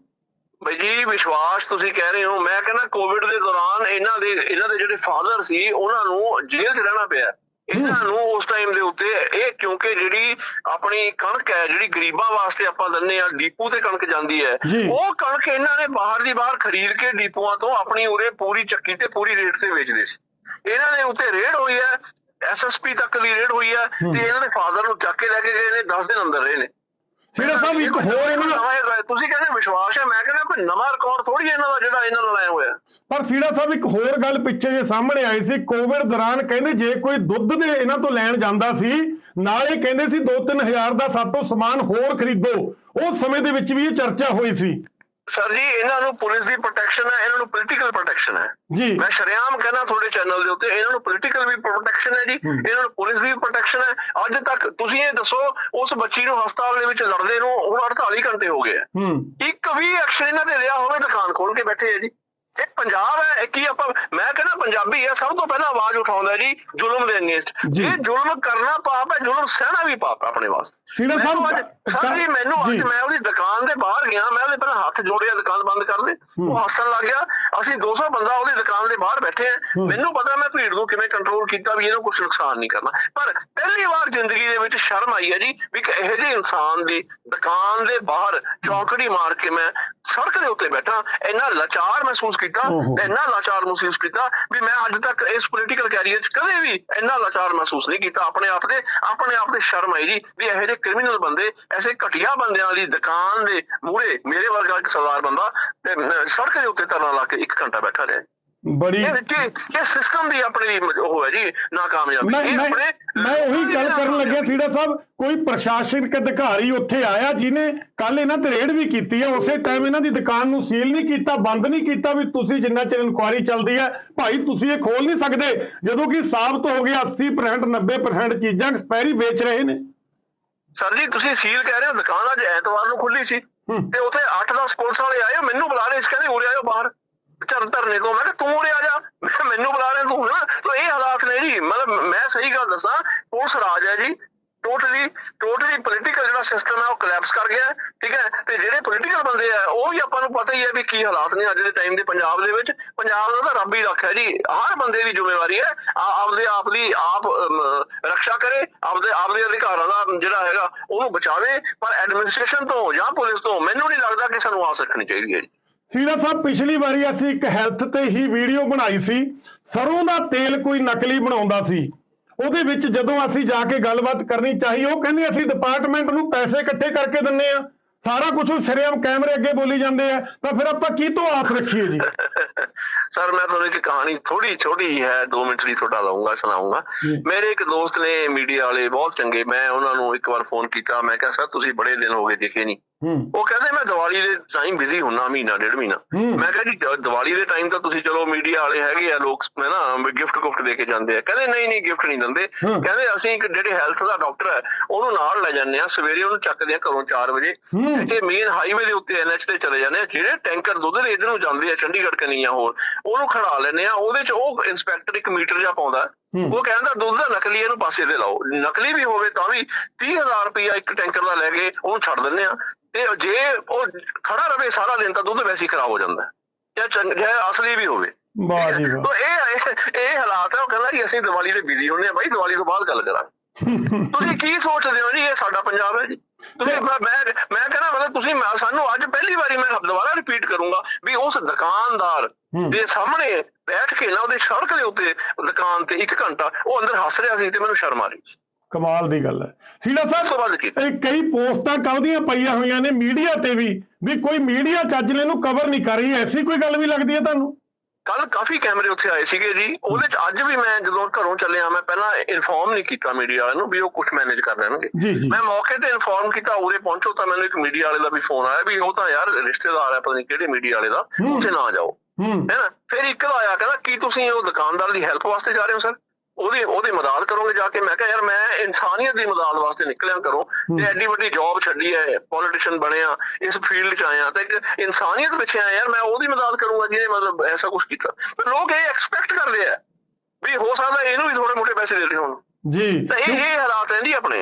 Speaker 1: ਬਈ ਜੀ ਵਿਸ਼ਵਾਸ ਤੁਸੀਂ ਕਹਿ ਰਹੇ ਹੋ ਮੈਂ ਕਹਿੰਦਾ ਕੋਵਿਡ ਦੇ ਦੌਰਾਨ ਇਹਨਾਂ ਦੇ ਇਹਨਾਂ ਦੇ ਜਿਹੜੇ ਫਾਦਰ ਸੀ ਉਹਨਾਂ ਨੂੰ ਜੇਲ੍ਹ 'ਚ ਰਹਿਣਾ ਪਿਆ ਇਹਨਾਂ ਨੂੰ ਉਸ ਟਾਈਮ ਦੇ ਉੱਤੇ ਇਹ ਕਿਉਂਕਿ ਜਿਹੜੀ ਆਪਣੀ ਕਣਕ ਹੈ ਜਿਹੜੀ ਗਰੀਬਾਂ ਵਾਸਤੇ ਆਪਾਂ ਦਿੰਨੇ ਆ ਡੀਪੂ ਤੇ ਕਣਕ ਜਾਂਦੀ ਹੈ। ਉਹ ਕਣਕ ਇਹਨਾਂ ਨੇ ਬਾਹਰ ਦੀ ਬਾਹਰ ਖਰੀਦ ਕੇ ਡੀਪੂਆਂ ਤੋਂ ਆਪਣੀ ਉਰੇ ਪੂਰੀ ਚੱਕੀ ਤੇ ਪੂਰੀ ਰੇਟ ਤੇ ਵੇਚਦੇ ਸੀ ਇਹਨਾਂ ਦੇ ਉੱਤੇ ਰੇਡ ਹੋਈ ਹੈ ਐਸਐਸਪੀ ਤੱਕ ਦੀ ਰੇਡ ਹੋਈ ਹੂੰ। ਤੇ ਇਹਨਾਂ ਦੇ ਫਾਦਰ ਨੂੰ ਚੱਕ ਕੇ ਲੈ ਕੇ ਗਏ ਨੇ 10 ਦਿਨ ਅੰਦਰ ਰਹੇ ਨੇ
Speaker 2: ਸੀੜਾ ਸਾਹਿਬ ਇੱਕ ਹੋਰ ਇਹਨਾਂ
Speaker 1: ਹੈਗਾ। ਤੁਸੀਂ ਕਹਿੰਦੇ ਵਿਸ਼ਵਾਸ ਹੈ ਮੈਂ ਕਹਿੰਦਾ ਕੋਈ ਨਵਾਂ ਰਿਕਾਰਡ ਥੋੜੀ ਇਹਨਾਂ ਦਾ ਜਿਹੜਾ ਇਹਨਾਂ ਨਾਲ ਆਇਆ ਹੋਇਆ
Speaker 2: ਪਰ ਸੀੜਾ ਸਾਹਿਬ ਇੱਕ ਹੋਰ ਗੱਲ ਪਿੱਛੇ ਜੇ ਸਾਹਮਣੇ ਆਈ ਸੀ ਕੋਵਿਡ ਦੌਰਾਨ ਕਹਿੰਦੇ ਜੇ ਕੋਈ ਦੁੱਧ ਦੇ ਇਹਨਾਂ ਤੋਂ ਲੈਣ ਜਾਂਦਾ ਸੀ ਨਾਲੇ ਕਹਿੰਦੇ ਸੀ 2-3000 ਦਾ ਸਾਤੋਂ ਸਮਾਨ ਹੋਰ ਖਰੀਦੋ ਉਸ ਸਮੇਂ ਦੇ ਵਿੱਚ ਵੀ ਇਹ ਚਰਚਾ ਹੋਈ ਸੀ
Speaker 1: ਸਰ ਜੀ ਇਹਨਾਂ ਨੂੰ ਪੁਲਿਸ ਦੀ ਪ੍ਰੋਟੈਕਸ਼ਨ ਹੈ ਇਹਨਾਂ ਨੂੰ ਪੋਲੀਟੀਕਲ ਪ੍ਰੋਟੈਕਸ਼ਨ ਹੈ।
Speaker 2: ਜੀ।
Speaker 1: ਮੈਂ ਸ਼ਰੇਆਮ ਕਹਿੰਦਾ ਤੁਹਾਡੇ ਚੈਨਲ ਦੇ ਉੱਤੇ ਇਹਨਾਂ ਨੂੰ ਪੋਲੀਟੀਕਲ ਵੀ ਪ੍ਰੋਟੈਕਸ਼ਨ ਹੈ ਜੀ
Speaker 2: ਹੂੰ।
Speaker 1: ਇਹਨਾਂ ਨੂੰ ਪੁਲਿਸ ਦੀ ਵੀ ਪ੍ਰੋਟੈਕਸ਼ਨ ਹੈ। ਅੱਜ ਤੱਕ ਤੁਸੀਂ ਇਹ ਦੱਸੋ ਉਸ ਬੱਚੀ ਨੂੰ ਹਸਪਤਾਲ ਦੇ ਵਿੱਚ ਲੜਦੇ ਨੂੰ ਹੁਣ 48 ਘੰਟੇ ਹੋ ਗਏ।
Speaker 2: ਹੂੰ।
Speaker 1: ਇੱਕ ਵੀ ਐਕਸ਼ਨ ਇਹਨਾਂ ਤੇ ਲਿਆ ਹੋਵੇ ਦੁਕਾਨ ਖੋਲ ਕੇ ਬੈਠੇ ਆ ਜੀ। ਇਹ ਪੰਜਾਬ ਹੈ ਕੀ ਆਪਾਂ ਮੈਂ ਕਹਿੰਦਾ ਪੰਜਾਬੀ ਹੈ ਸਭ ਤੋਂ ਪਹਿਲਾਂ ਆਵਾਜ਼ ਉਠਾਉਂਦਾ ਜੀ ਜ਼ੁਲਮ ਦੇ ਅਗੇਂਸਟ
Speaker 2: ਜੀ।
Speaker 1: ਇਹ ਜ਼ੁਲਮ ਕਰਨਾ ਪਾਪ ਹੈ ਜ਼ੁਲਮ ਸਹਿਣਾ ਵੀ ਪਾਪ ਹੈ ਆਪਣੇ ਵਾਸਤੇ
Speaker 2: ਸੀੜਾ ਸਾਹਿਬ,
Speaker 1: ਸਰ ਜੀ ਮੈਨੂੰ ਅੱਜ। ਮੈਂ ਉਹਦੀ ਦੁਕਾਨ ਦੇ ਬਾਹਰ ਗਿਆ ਮੈਂ ਉਹਦੇ ਪਹਿਲਾਂ ਹੱਥ ਜੋੜਿਆ ਦੁਕਾਨ ਬੰਦ ਕਰ ਦੇ। ਉਹ ਹੱਸਣ ਲੱਗ ਗਿਆ ਅਸੀਂ 200 ਬੰਦਾ ਉਹਦੀ ਦੁਕਾਨ ਦੇ ਬਾਹਰ ਬੈਠੇ ਆ। ਮੈਨੂੰ ਪਤਾ ਮੈਂ ਭੀੜ ਨੂੰ ਕਿਵੇਂ ਕੰਟਰੋਲ ਕੀਤਾ ਵੀ ਇਹਨੂੰ ਕੁਝ ਨੁਕਸਾਨ ਨਹੀਂ ਕਰਨਾ ਪਰ ਪਹਿਲੀ ਵਾਰ ਜ਼ਿੰਦਗੀ ਦੇ ਵਿੱਚ ਸ਼ਰਮ ਆਈ ਹੈ ਜੀ ਵੀ ਇੱਕ ਇਹੋ ਜਿਹੇ ਇਨਸਾਨ ਦੀ ਦੁਕਾਨ ਦੇ ਬਾਹਰ ਚੌਂਕੜੀ ਮਾਰ ਕੇ ਮੈਂ ਸੜਕ ਦੇ ਉੱਤੇ ਬੈਠਾ ਇੰਨਾ ਲਾਚਾਰ ਮਹਿਸੂਸ ਕੀਤਾ
Speaker 2: ਓਹੋ।
Speaker 1: ਇੰਨਾ ਲਾਚਾਰ ਮਹਿਸੂਸ ਕੀਤਾ ਵੀ ਮੈਂ ਅੱਜ ਤੱਕ ਇਸ ਪੋਲੀਟੀਕਲ ਕੈਰੀਅਰ 'ਚ ਕਦੇ ਵੀ ਇੰਨਾ ਲਾਚਾਰ ਮਹਿਸੂਸ ਨਹੀਂ ਕੀਤਾ ਆਪਣੇ ਆਪ ਤੇ ਆਪਣੇ ਆਪ ਤੇ ਸ਼ਰਮ ਆਈ ਜੀ ਵੀ ਇਹੋ ਜਿਹੇ ਕ੍ਰਿਮੀਨਲ ਬੰਦੇ ਐਸੇ ਘਟੀਆ ਬੰਦਿਆਂ ਦੀ ਦੁਕਾਨ ਦੇ ਮੂਹਰੇ ਮੇਰੇ ਵਰਗਾ ਇੱਕ ਸਰਦਾਰ ਬੰਦਾ ਤੇ ਸੜਕ ਦੇ ਉੱਤੇ ਧਰਨਾ ਲਾ ਕੇ ਇੱਕ ਘੰਟਾ ਬੈਠਾ ਰਿਹਾ
Speaker 2: ਬੜੀ
Speaker 1: ਇਹ ਸਿਸਟਮ ਦੀ ਆਪਣੀ ਉਹ ਹੈ ਜੀ ਨਾਕਾਮਯਾਬੀ। ਇਹ ਆਪਣੇ
Speaker 2: ਮੈਂ ਉਹੀ ਗੱਲ ਕਰਨ ਲੱਗਿਆ ਸੀੜਾ ਸਾਹਿਬ ਕੋਈ ਪ੍ਰਸ਼ਾਸਨਿਕ ਅਧਿਕਾਰੀ ਉੱਥੇ ਆਇਆ ਜਿਹਨੇ ਕੱਲ ਇਹਨਾਂ ਤੇ ਰੇਡ ਵੀ ਕੀਤੀ ਹੈ ਉਸੇ ਟਾਈਮ ਇਹਨਾਂ ਦੀ ਦੁਕਾਨ ਨੂੰ ਸੀਲ ਨਹੀਂ ਕੀਤਾ ਬੰਦ ਨਹੀਂ ਕੀਤਾ ਵੀ ਤੁਸੀਂ ਜਿੰਨਾ ਚਿਰ ਇਨਕੁਆਇਰੀ ਚੱਲਦੀ ਹੈ ਭਾਈ ਤੁਸੀਂ ਇਹ ਖੋਲ ਨਹੀਂ ਸਕਦੇ ਜਦੋਂ ਕਿ ਸਾਬਤ ਹੋ ਗਿਆ 80% 90% ਚੀਜ਼ਾਂ ਐਕਸਪਾਇਰੀ ਵੇਚ ਰਹੇ ਨੇ।
Speaker 1: ਸਰ ਜੀ ਤੁਸੀਂ ਸੀਲ ਕਹਿ ਰਹੇ ਹੋ ਦੁਕਾਨ ਅੱਜ ਐਤਵਾਰ ਨੂੰ ਖੁੱਲੀ ਸੀ। ਤੇ ਉੱਥੇ 8-10 ਪੁਲਿਸ ਵਾਲੇ ਆਏ ਮੈਨੂੰ ਬੁਲਾ ਰਹੇ ਸੀ ਕਹਿੰਦੇ ਉਰੇ ਆਇਓ ਬਾਹਰ। ਚਰਨ ਧਰਨੇ ਤੋਂ ਮੈਂ ਕਿਹਾ, ਤੂੰ ਉਰੇ ਆ ਜਾ। ਮੈਨੂੰ ਬੁਲਾ ਰਿਹਾ ਤੂੰ। ਨਾ ਤੋ ਇਹ ਹਾਲਾਤ ਨੇ ਜੀ। ਮਤਲਬ ਮੈਂ ਸਹੀ ਗੱਲ ਦੱਸਾਂ, ਪੁਲਿਸ ਰਾਜ ਹੈ ਜੀ। ਟੋਟਲੀ ਟੋਟਲੀ ਪੋਲੀਟੀਕਲ ਜਿਹੜਾ ਸਿਸਟਮ ਹੈ, ਉਹ ਕੋਲੈਪਸ ਕਰ ਗਿਆ ਠੀਕ ਹੈ? ਤੇ ਜਿਹੜੇ ਪੋਲੀਟੀਕਲ ਬੰਦੇ ਆ, ਉਹ ਵੀ ਆਪਾਂ ਨੂੰ ਪਤਾ ਹੀ ਹੈ ਵੀ ਕੀ ਹਾਲਾਤ ਨੇ ਅੱਜ ਦੇ ਟਾਈਮ ਦੇ ਪੰਜਾਬ ਦੇ ਵਿੱਚ। ਪੰਜਾਬ ਦਾ ਤਾਂ ਰੱਬ ਹੀ ਰੱਖਿਆ ਜੀ। ਹਰ ਬੰਦੇ ਦੀ ਜ਼ਿੰਮੇਵਾਰੀ ਹੈ। ਆਪਦੇ ਆਪ ਦੀ ਆਪ ਰੱਖਿਆ ਕਰੇ। ਆਪਦੇ ਆਪਦੇ ਅਧਿਕਾਰਾਂ ਦਾ ਜਿਹੜਾ ਹੈਗਾ, ਉਹਨੂੰ ਬਚਾਵੇ। ਪਰ ਐਡਮਿਨਿਸਟ੍ਰੇਸ਼ਨ ਤੋਂ ਜਾਂ ਪੁਲਿਸ ਤੋਂ ਮੈਨੂੰ ਨਹੀਂ ਲੱਗਦਾ ਕਿ ਸਾਨੂੰ ਆਸ ਰੱਖਣੀ ਚਾਹੀਦੀ ਹੈ ਜੀ।
Speaker 2: ਸੀਰਾ ਸਾਹਿਬ ਪਿਛਲੀ ਵਾਰੀ ਅਸੀਂ ਇੱਕ ਹੈਲਥ ਤੇ ਹੀ ਵੀਡੀਓ ਬਣਾਈ ਸੀ। ਸਰੋਂ ਦਾ ਤੇਲ ਕੋਈ ਨਕਲੀ ਬਣਾਉਂਦਾ ਸੀ। ਉਹਦੇ ਵਿੱਚ ਜਦੋਂ ਅਸੀਂ ਜਾ ਕੇ ਗੱਲਬਾਤ ਕਰਨੀ ਚਾਹੀ ਉਹ ਕਹਿੰਦੇ ਅਸੀਂ ਡਿਪਾਰਟਮੈਂਟ ਨੂੰ ਪੈਸੇ ਇਕੱਠੇ ਕਰਕੇ ਦਿੰਨੇ ਆ। ਸਾਰਾ ਕੁਝ ਉਹ ਸ਼ਰੇਆਮ ਕੈਮਰੇ ਅੱਗੇ ਬੋਲੀ ਜਾਂਦੇ ਆ। ਤਾਂ ਫਿਰ ਆਪਾਂ ਕੀ ਤੋਂ ਆਸ ਰੱਖੀਏ ਜੀ?
Speaker 1: ਸਰ ਮੈਂ ਤੁਹਾਨੂੰ ਇੱਕ ਕਹਾਣੀ ਥੋੜੀ ਛੋਟੀ ਹੈ 2 ਮਿੰਟ ਦੀ ਤੁਹਾਡਾ ਲਾਉਂਗਾ ਸੁਣਾਉਂਗਾ। ਮੇਰੇ ਇੱਕ ਦੋਸਤ ਨੇ ਮੀਡੀਆ ਵਾਲੇ ਬਹੁਤ ਚੰਗੇ ਮੈਂ ਉਹਨਾਂ ਨੂੰ ਇੱਕ ਵਾਰ ਫੋਨ ਕੀਤਾ। ਮੈਂ ਕਿਹਾ ਸਰ ਤੁਸੀਂ ਬੜੇ ਦਿਨ ਹੋ ਗਏ ਦਿਖੇ ਨਹੀਂ। ਉਹ ਕਹਿੰਦੇ ਮੈਂ ਦੀਵਾਲੀ ਦੇ ਟਾਈਮ ਬਿਜ਼ੀ ਹੁੰਨਾ ਮਹੀਨਾ ਡੇਢ ਮਹੀਨਾ
Speaker 2: ਹੂੰ।
Speaker 1: ਮੈਂ ਕਿਹਾ ਜੀ ਦ- ਦੀਵਾਲੀ ਦੇ ਟਾਈਮ ਤਾਂ ਤੁਸੀਂ ਚਲੋ ਮੀਡੀਆ ਵਾਲੇ ਹੈਗੇ ਆ ਲੋਕ ਮੈਂ ਨਾ ਗਿਫਟ ਗੁਫਟ ਦੇ ਕੇ ਜਾਂਦੇ ਆ ਕਹਿੰਦੇ ਨਹੀਂ ਨਹੀਂ ਗਿਫਟ ਨਹੀਂ ਦਿੰਦੇ
Speaker 2: ਹੂੰ।
Speaker 1: ਕਹਿੰਦੇ ਅਸੀਂ ਇੱਕ ਜਿਹੜੇ ਹੈਲਥ ਦਾ ਡਾਕਟਰ ਹੈ ਉਹਨੂੰ ਨਾਲ ਲੈ ਜਾਂਦੇ ਆ ਸਵੇਰੇ ਉਹਨੂੰ ਚੱਕਦੇ ਆ ਘਰੋਂ 4 ਵਜੇ
Speaker 2: ਹੂੰ।
Speaker 1: ਇੱਥੇ ਮੇਨ ਹਾਈਵੇ ਦੇ ਉੱਤੇ ਐਨਐਚ ਤੇ ਚਲੇ ਜਾਂਦੇ ਆ ਜਿਹੜੇ ਟੈਂਕਰ ਦੁੱਧ ਦੇ ਇਧਰ ਨੂੰ ਜਾਂਦੇ ਆ ਚੰਡੀਗੜ੍ਹ ਕਨੀਆਂ ਹੋਰ ਉਹਨੂੰ ਖੜਾ ਲੈਂਦੇ ਆ ਉਹਦੇ ਚ ਉਹ ਇੰਸਪੈਕਟਰ ਇੱਕ ਮੀਟਰ ਜਿਹਾ ਪਾਉਂਦਾ
Speaker 2: ਹੂੰ।
Speaker 1: ਉਹ ਕਹਿੰਦਾ ਦੁੱਧ ਦਾ ਨਕਲੀ ਇਹਨੂੰ ਪਾਸੇ ਤੇ ਲਾਓ। ਨਕਲੀ ਵੀ ਹੋਵੇ ਤਾਂ ਵੀ 30000 ਰੁਪਇਆ ਇੱਕ ਟੈਂਕਰ ਦਾ ਲੈ ਕੇ ਉਹਨੂੰ ਛੱਡ ਦਿੰਦੇ ਆ। ਤੇ ਜੇ ਉਹ ਖੜਾ ਰਵੇ ਸਾਰਾ ਦਿਨ ਤਾਂ ਦੁੱਧ ਵੈਸੇ ਹੀ ਖਰਾਬ ਹੋ ਜਾਂਦਾ। ਹੈ। ਜਾਂ ਚੰਗ- ਅਸਲੀ ਵੀ ਹੋਵੇ।
Speaker 2: ਵਾਹ ਜੀ ਵਾਹ।
Speaker 1: ਤੋ ਇਹ ਇਹ- ਹਾਲਾਤ ਹੈ ਉਹ ਕਹਿੰਦਾ ਜੀ ਅਸੀਂ ਦੀਵਾਲੀ ਦੇ ਬਿਜ਼ੀ ਹੁੰਦੇ ਆ। ਬਾਈ ਦੀਵਾਲੀ ਤੋਂ ਬਾਅਦ ਗੱਲ ਕਰਾਂਗੇ। ਤੁਸੀਂ ਕੀ ਸੋਚਦੇ ਹੋ ਜੀ? ਇਹ ਸਾਡਾ ਪੰਜਾਬ ਹੈ ਜੀ। ਤੁਸੀਂ ਮੈਂ ਮੈਂ ਮੈਂ ਕਹਿੰਦਾ ਮਤਲਬ ਤੁਸੀਂ ਮੈਂ- ਸਾਨੂੰ ਅੱਜ ਪਹਿਲੀ ਵਾਰੀ ਮੈਂ ਦੁਬਾਰਾ ਰਿਪੀਟ ਕਰੂੰਗਾ ਵੀ ਉਸ ਦੁਕਾਨਦਾਰ। ਦੇ ਸਾਹਮਣੇ ਬੈਠ ਕੇ ਨਾ ਉਹਦੇ ਸੜਕ ਦੇ ਉੱਤੇ ਦੁਕਾਨ ਤੇ ਇੱਕ ਘੰਟਾ ਉਹ ਅੰਦਰ ਹੱਸ ਰਿਹਾ ਸੀ ਤੇ ਮੈਨੂੰ ਸ਼ਰਮ ਆ ਰਹੀ ਸੀ।
Speaker 2: ਕਮਾਲ ਦੀ ਗੱਲ ਹੈ।
Speaker 1: ਬਾਅਦ
Speaker 2: ਸਾਹਿਬ ਇਹ ਕਈ ਪੋਸਟਾਂ ਕੱਲ੍ਹ ਦੀਆਂ ਪਈਆਂ ਹੋਈਆਂ ਨੇ ਮੀਡੀਆ ਤੇ ਵੀ ਵੀ ਕੋਈ ਮੀਡੀਆ ਚੱਜ ਨੇ ਇਹਨੂੰ ਕਵਰ ਨਹੀਂ ਕਰ ਰਹੀ ਐਸੀ ਕੋਈ ਗੱਲ ਵੀ ਲੱਗਦੀ ਹੈ ਤੁਹਾਨੂੰ?
Speaker 1: ਕੱਲ ਕਾਫੀ ਕੈਮਰੇ ਉੱਥੇ ਆਏ ਸੀਗੇ ਜੀ। ਉਹਦੇ ਚ ਅੱਜ ਵੀ ਮੈਂ ਜਦੋਂ ਘਰੋਂ ਚੱਲਿਆ ਮੈਂ ਪਹਿਲਾਂ ਇਨਫੋਰਮ ਨਹੀਂ ਕੀਤਾ ਮੀਡੀਆ ਵਾਲਿਆਂ ਨੂੰ ਵੀ ਉਹ ਕੁਝ ਮੈਨੇਜ ਕਰ ਲੈਣਗੇ। ਮੈਂ ਮੌਕੇ ਤੇ ਇਨਫੋਰਮ ਕੀਤਾ ਉਰੇ ਪਹੁੰਚੋ ਤਾਂ ਮੈਨੂੰ ਇੱਕ ਮੀਡੀਆ ਵਾਲੇ ਦਾ ਵੀ ਫੋਨ ਆਇਆ ਵੀ ਉਹ ਤਾਂ ਯਾਰ ਰਿਸ਼ਤੇਦਾਰ ਹੈ ਪਤਾ ਨਹੀਂ ਕਿਹੜੇ ਮੀਡੀਆ ਵਾਲੇ ਦਾ। ਉੱਥੇ ਨਾ ਜਾਓ।
Speaker 2: ਹੂੰ।
Speaker 1: ਨਾ? ਫਿਰ ਇੱਕ ਆਇਆ ਕਹਿੰਦਾ ਕੀ ਤੁਸੀਂ ਉਹ ਦੁਕਾਨਦਾਰ ਦੀ ਹੈਲਪ ਵਾਸਤੇ ਜਾ ਰਹੇ ਹੋ ਸਰ ਉਹਦੀ ਉਹਦੀ ਮਦਦ ਕਰੋਗੇ ਜਾ ਕੇ? ਮੈਂ ਕਿਹਾ ਯਾਰ ਮੈਂ ਇਨਸਾਨੀਅਤ ਦੀ ਮਦਦ ਵਾਸਤੇ ਨਿਕਲਿਆ ਕਰੋ ਤੇ ਐਡੀ ਵੱਡੀ ਜੌਬ ਛੱਡੀ ਹੈ ਪੋਲੀਟੀਸ਼ੀਅਨ ਬਣਿਆ ਇਸ ਫੀਲਡ 'ਚ ਆਇਆ। ਤੇ ਇੱਕ ਇਨਸਾਨੀਅਤ ਪਿੱਛੇ ਆਇਆ ਯਾਰ ਮੈਂ ਉਹਦੀ ਮਦਦ ਕਰੂੰਗਾ ਜਿਹਨੇ ਮਤਲਬ ਐਸਾ ਕੁਝ ਕੀਤਾ। ਪਰ ਲੋਕ ਇਹ ਐਕਸਪੈਕਟ ਕਰਦੇ ਆ ਵੀ ਹੋ ਸਕਦਾ ਇਹਨੂੰ ਵੀ ਥੋੜੇ ਮੋਟੇ ਪੈਸੇ ਦੇ ਦੇ ਹੁਣ।
Speaker 2: ਜੀ।
Speaker 1: ਤਾਂ ਇਹ ਇਹ ਹਾਲਾਤ ਜੀ ਆਪਣੇ।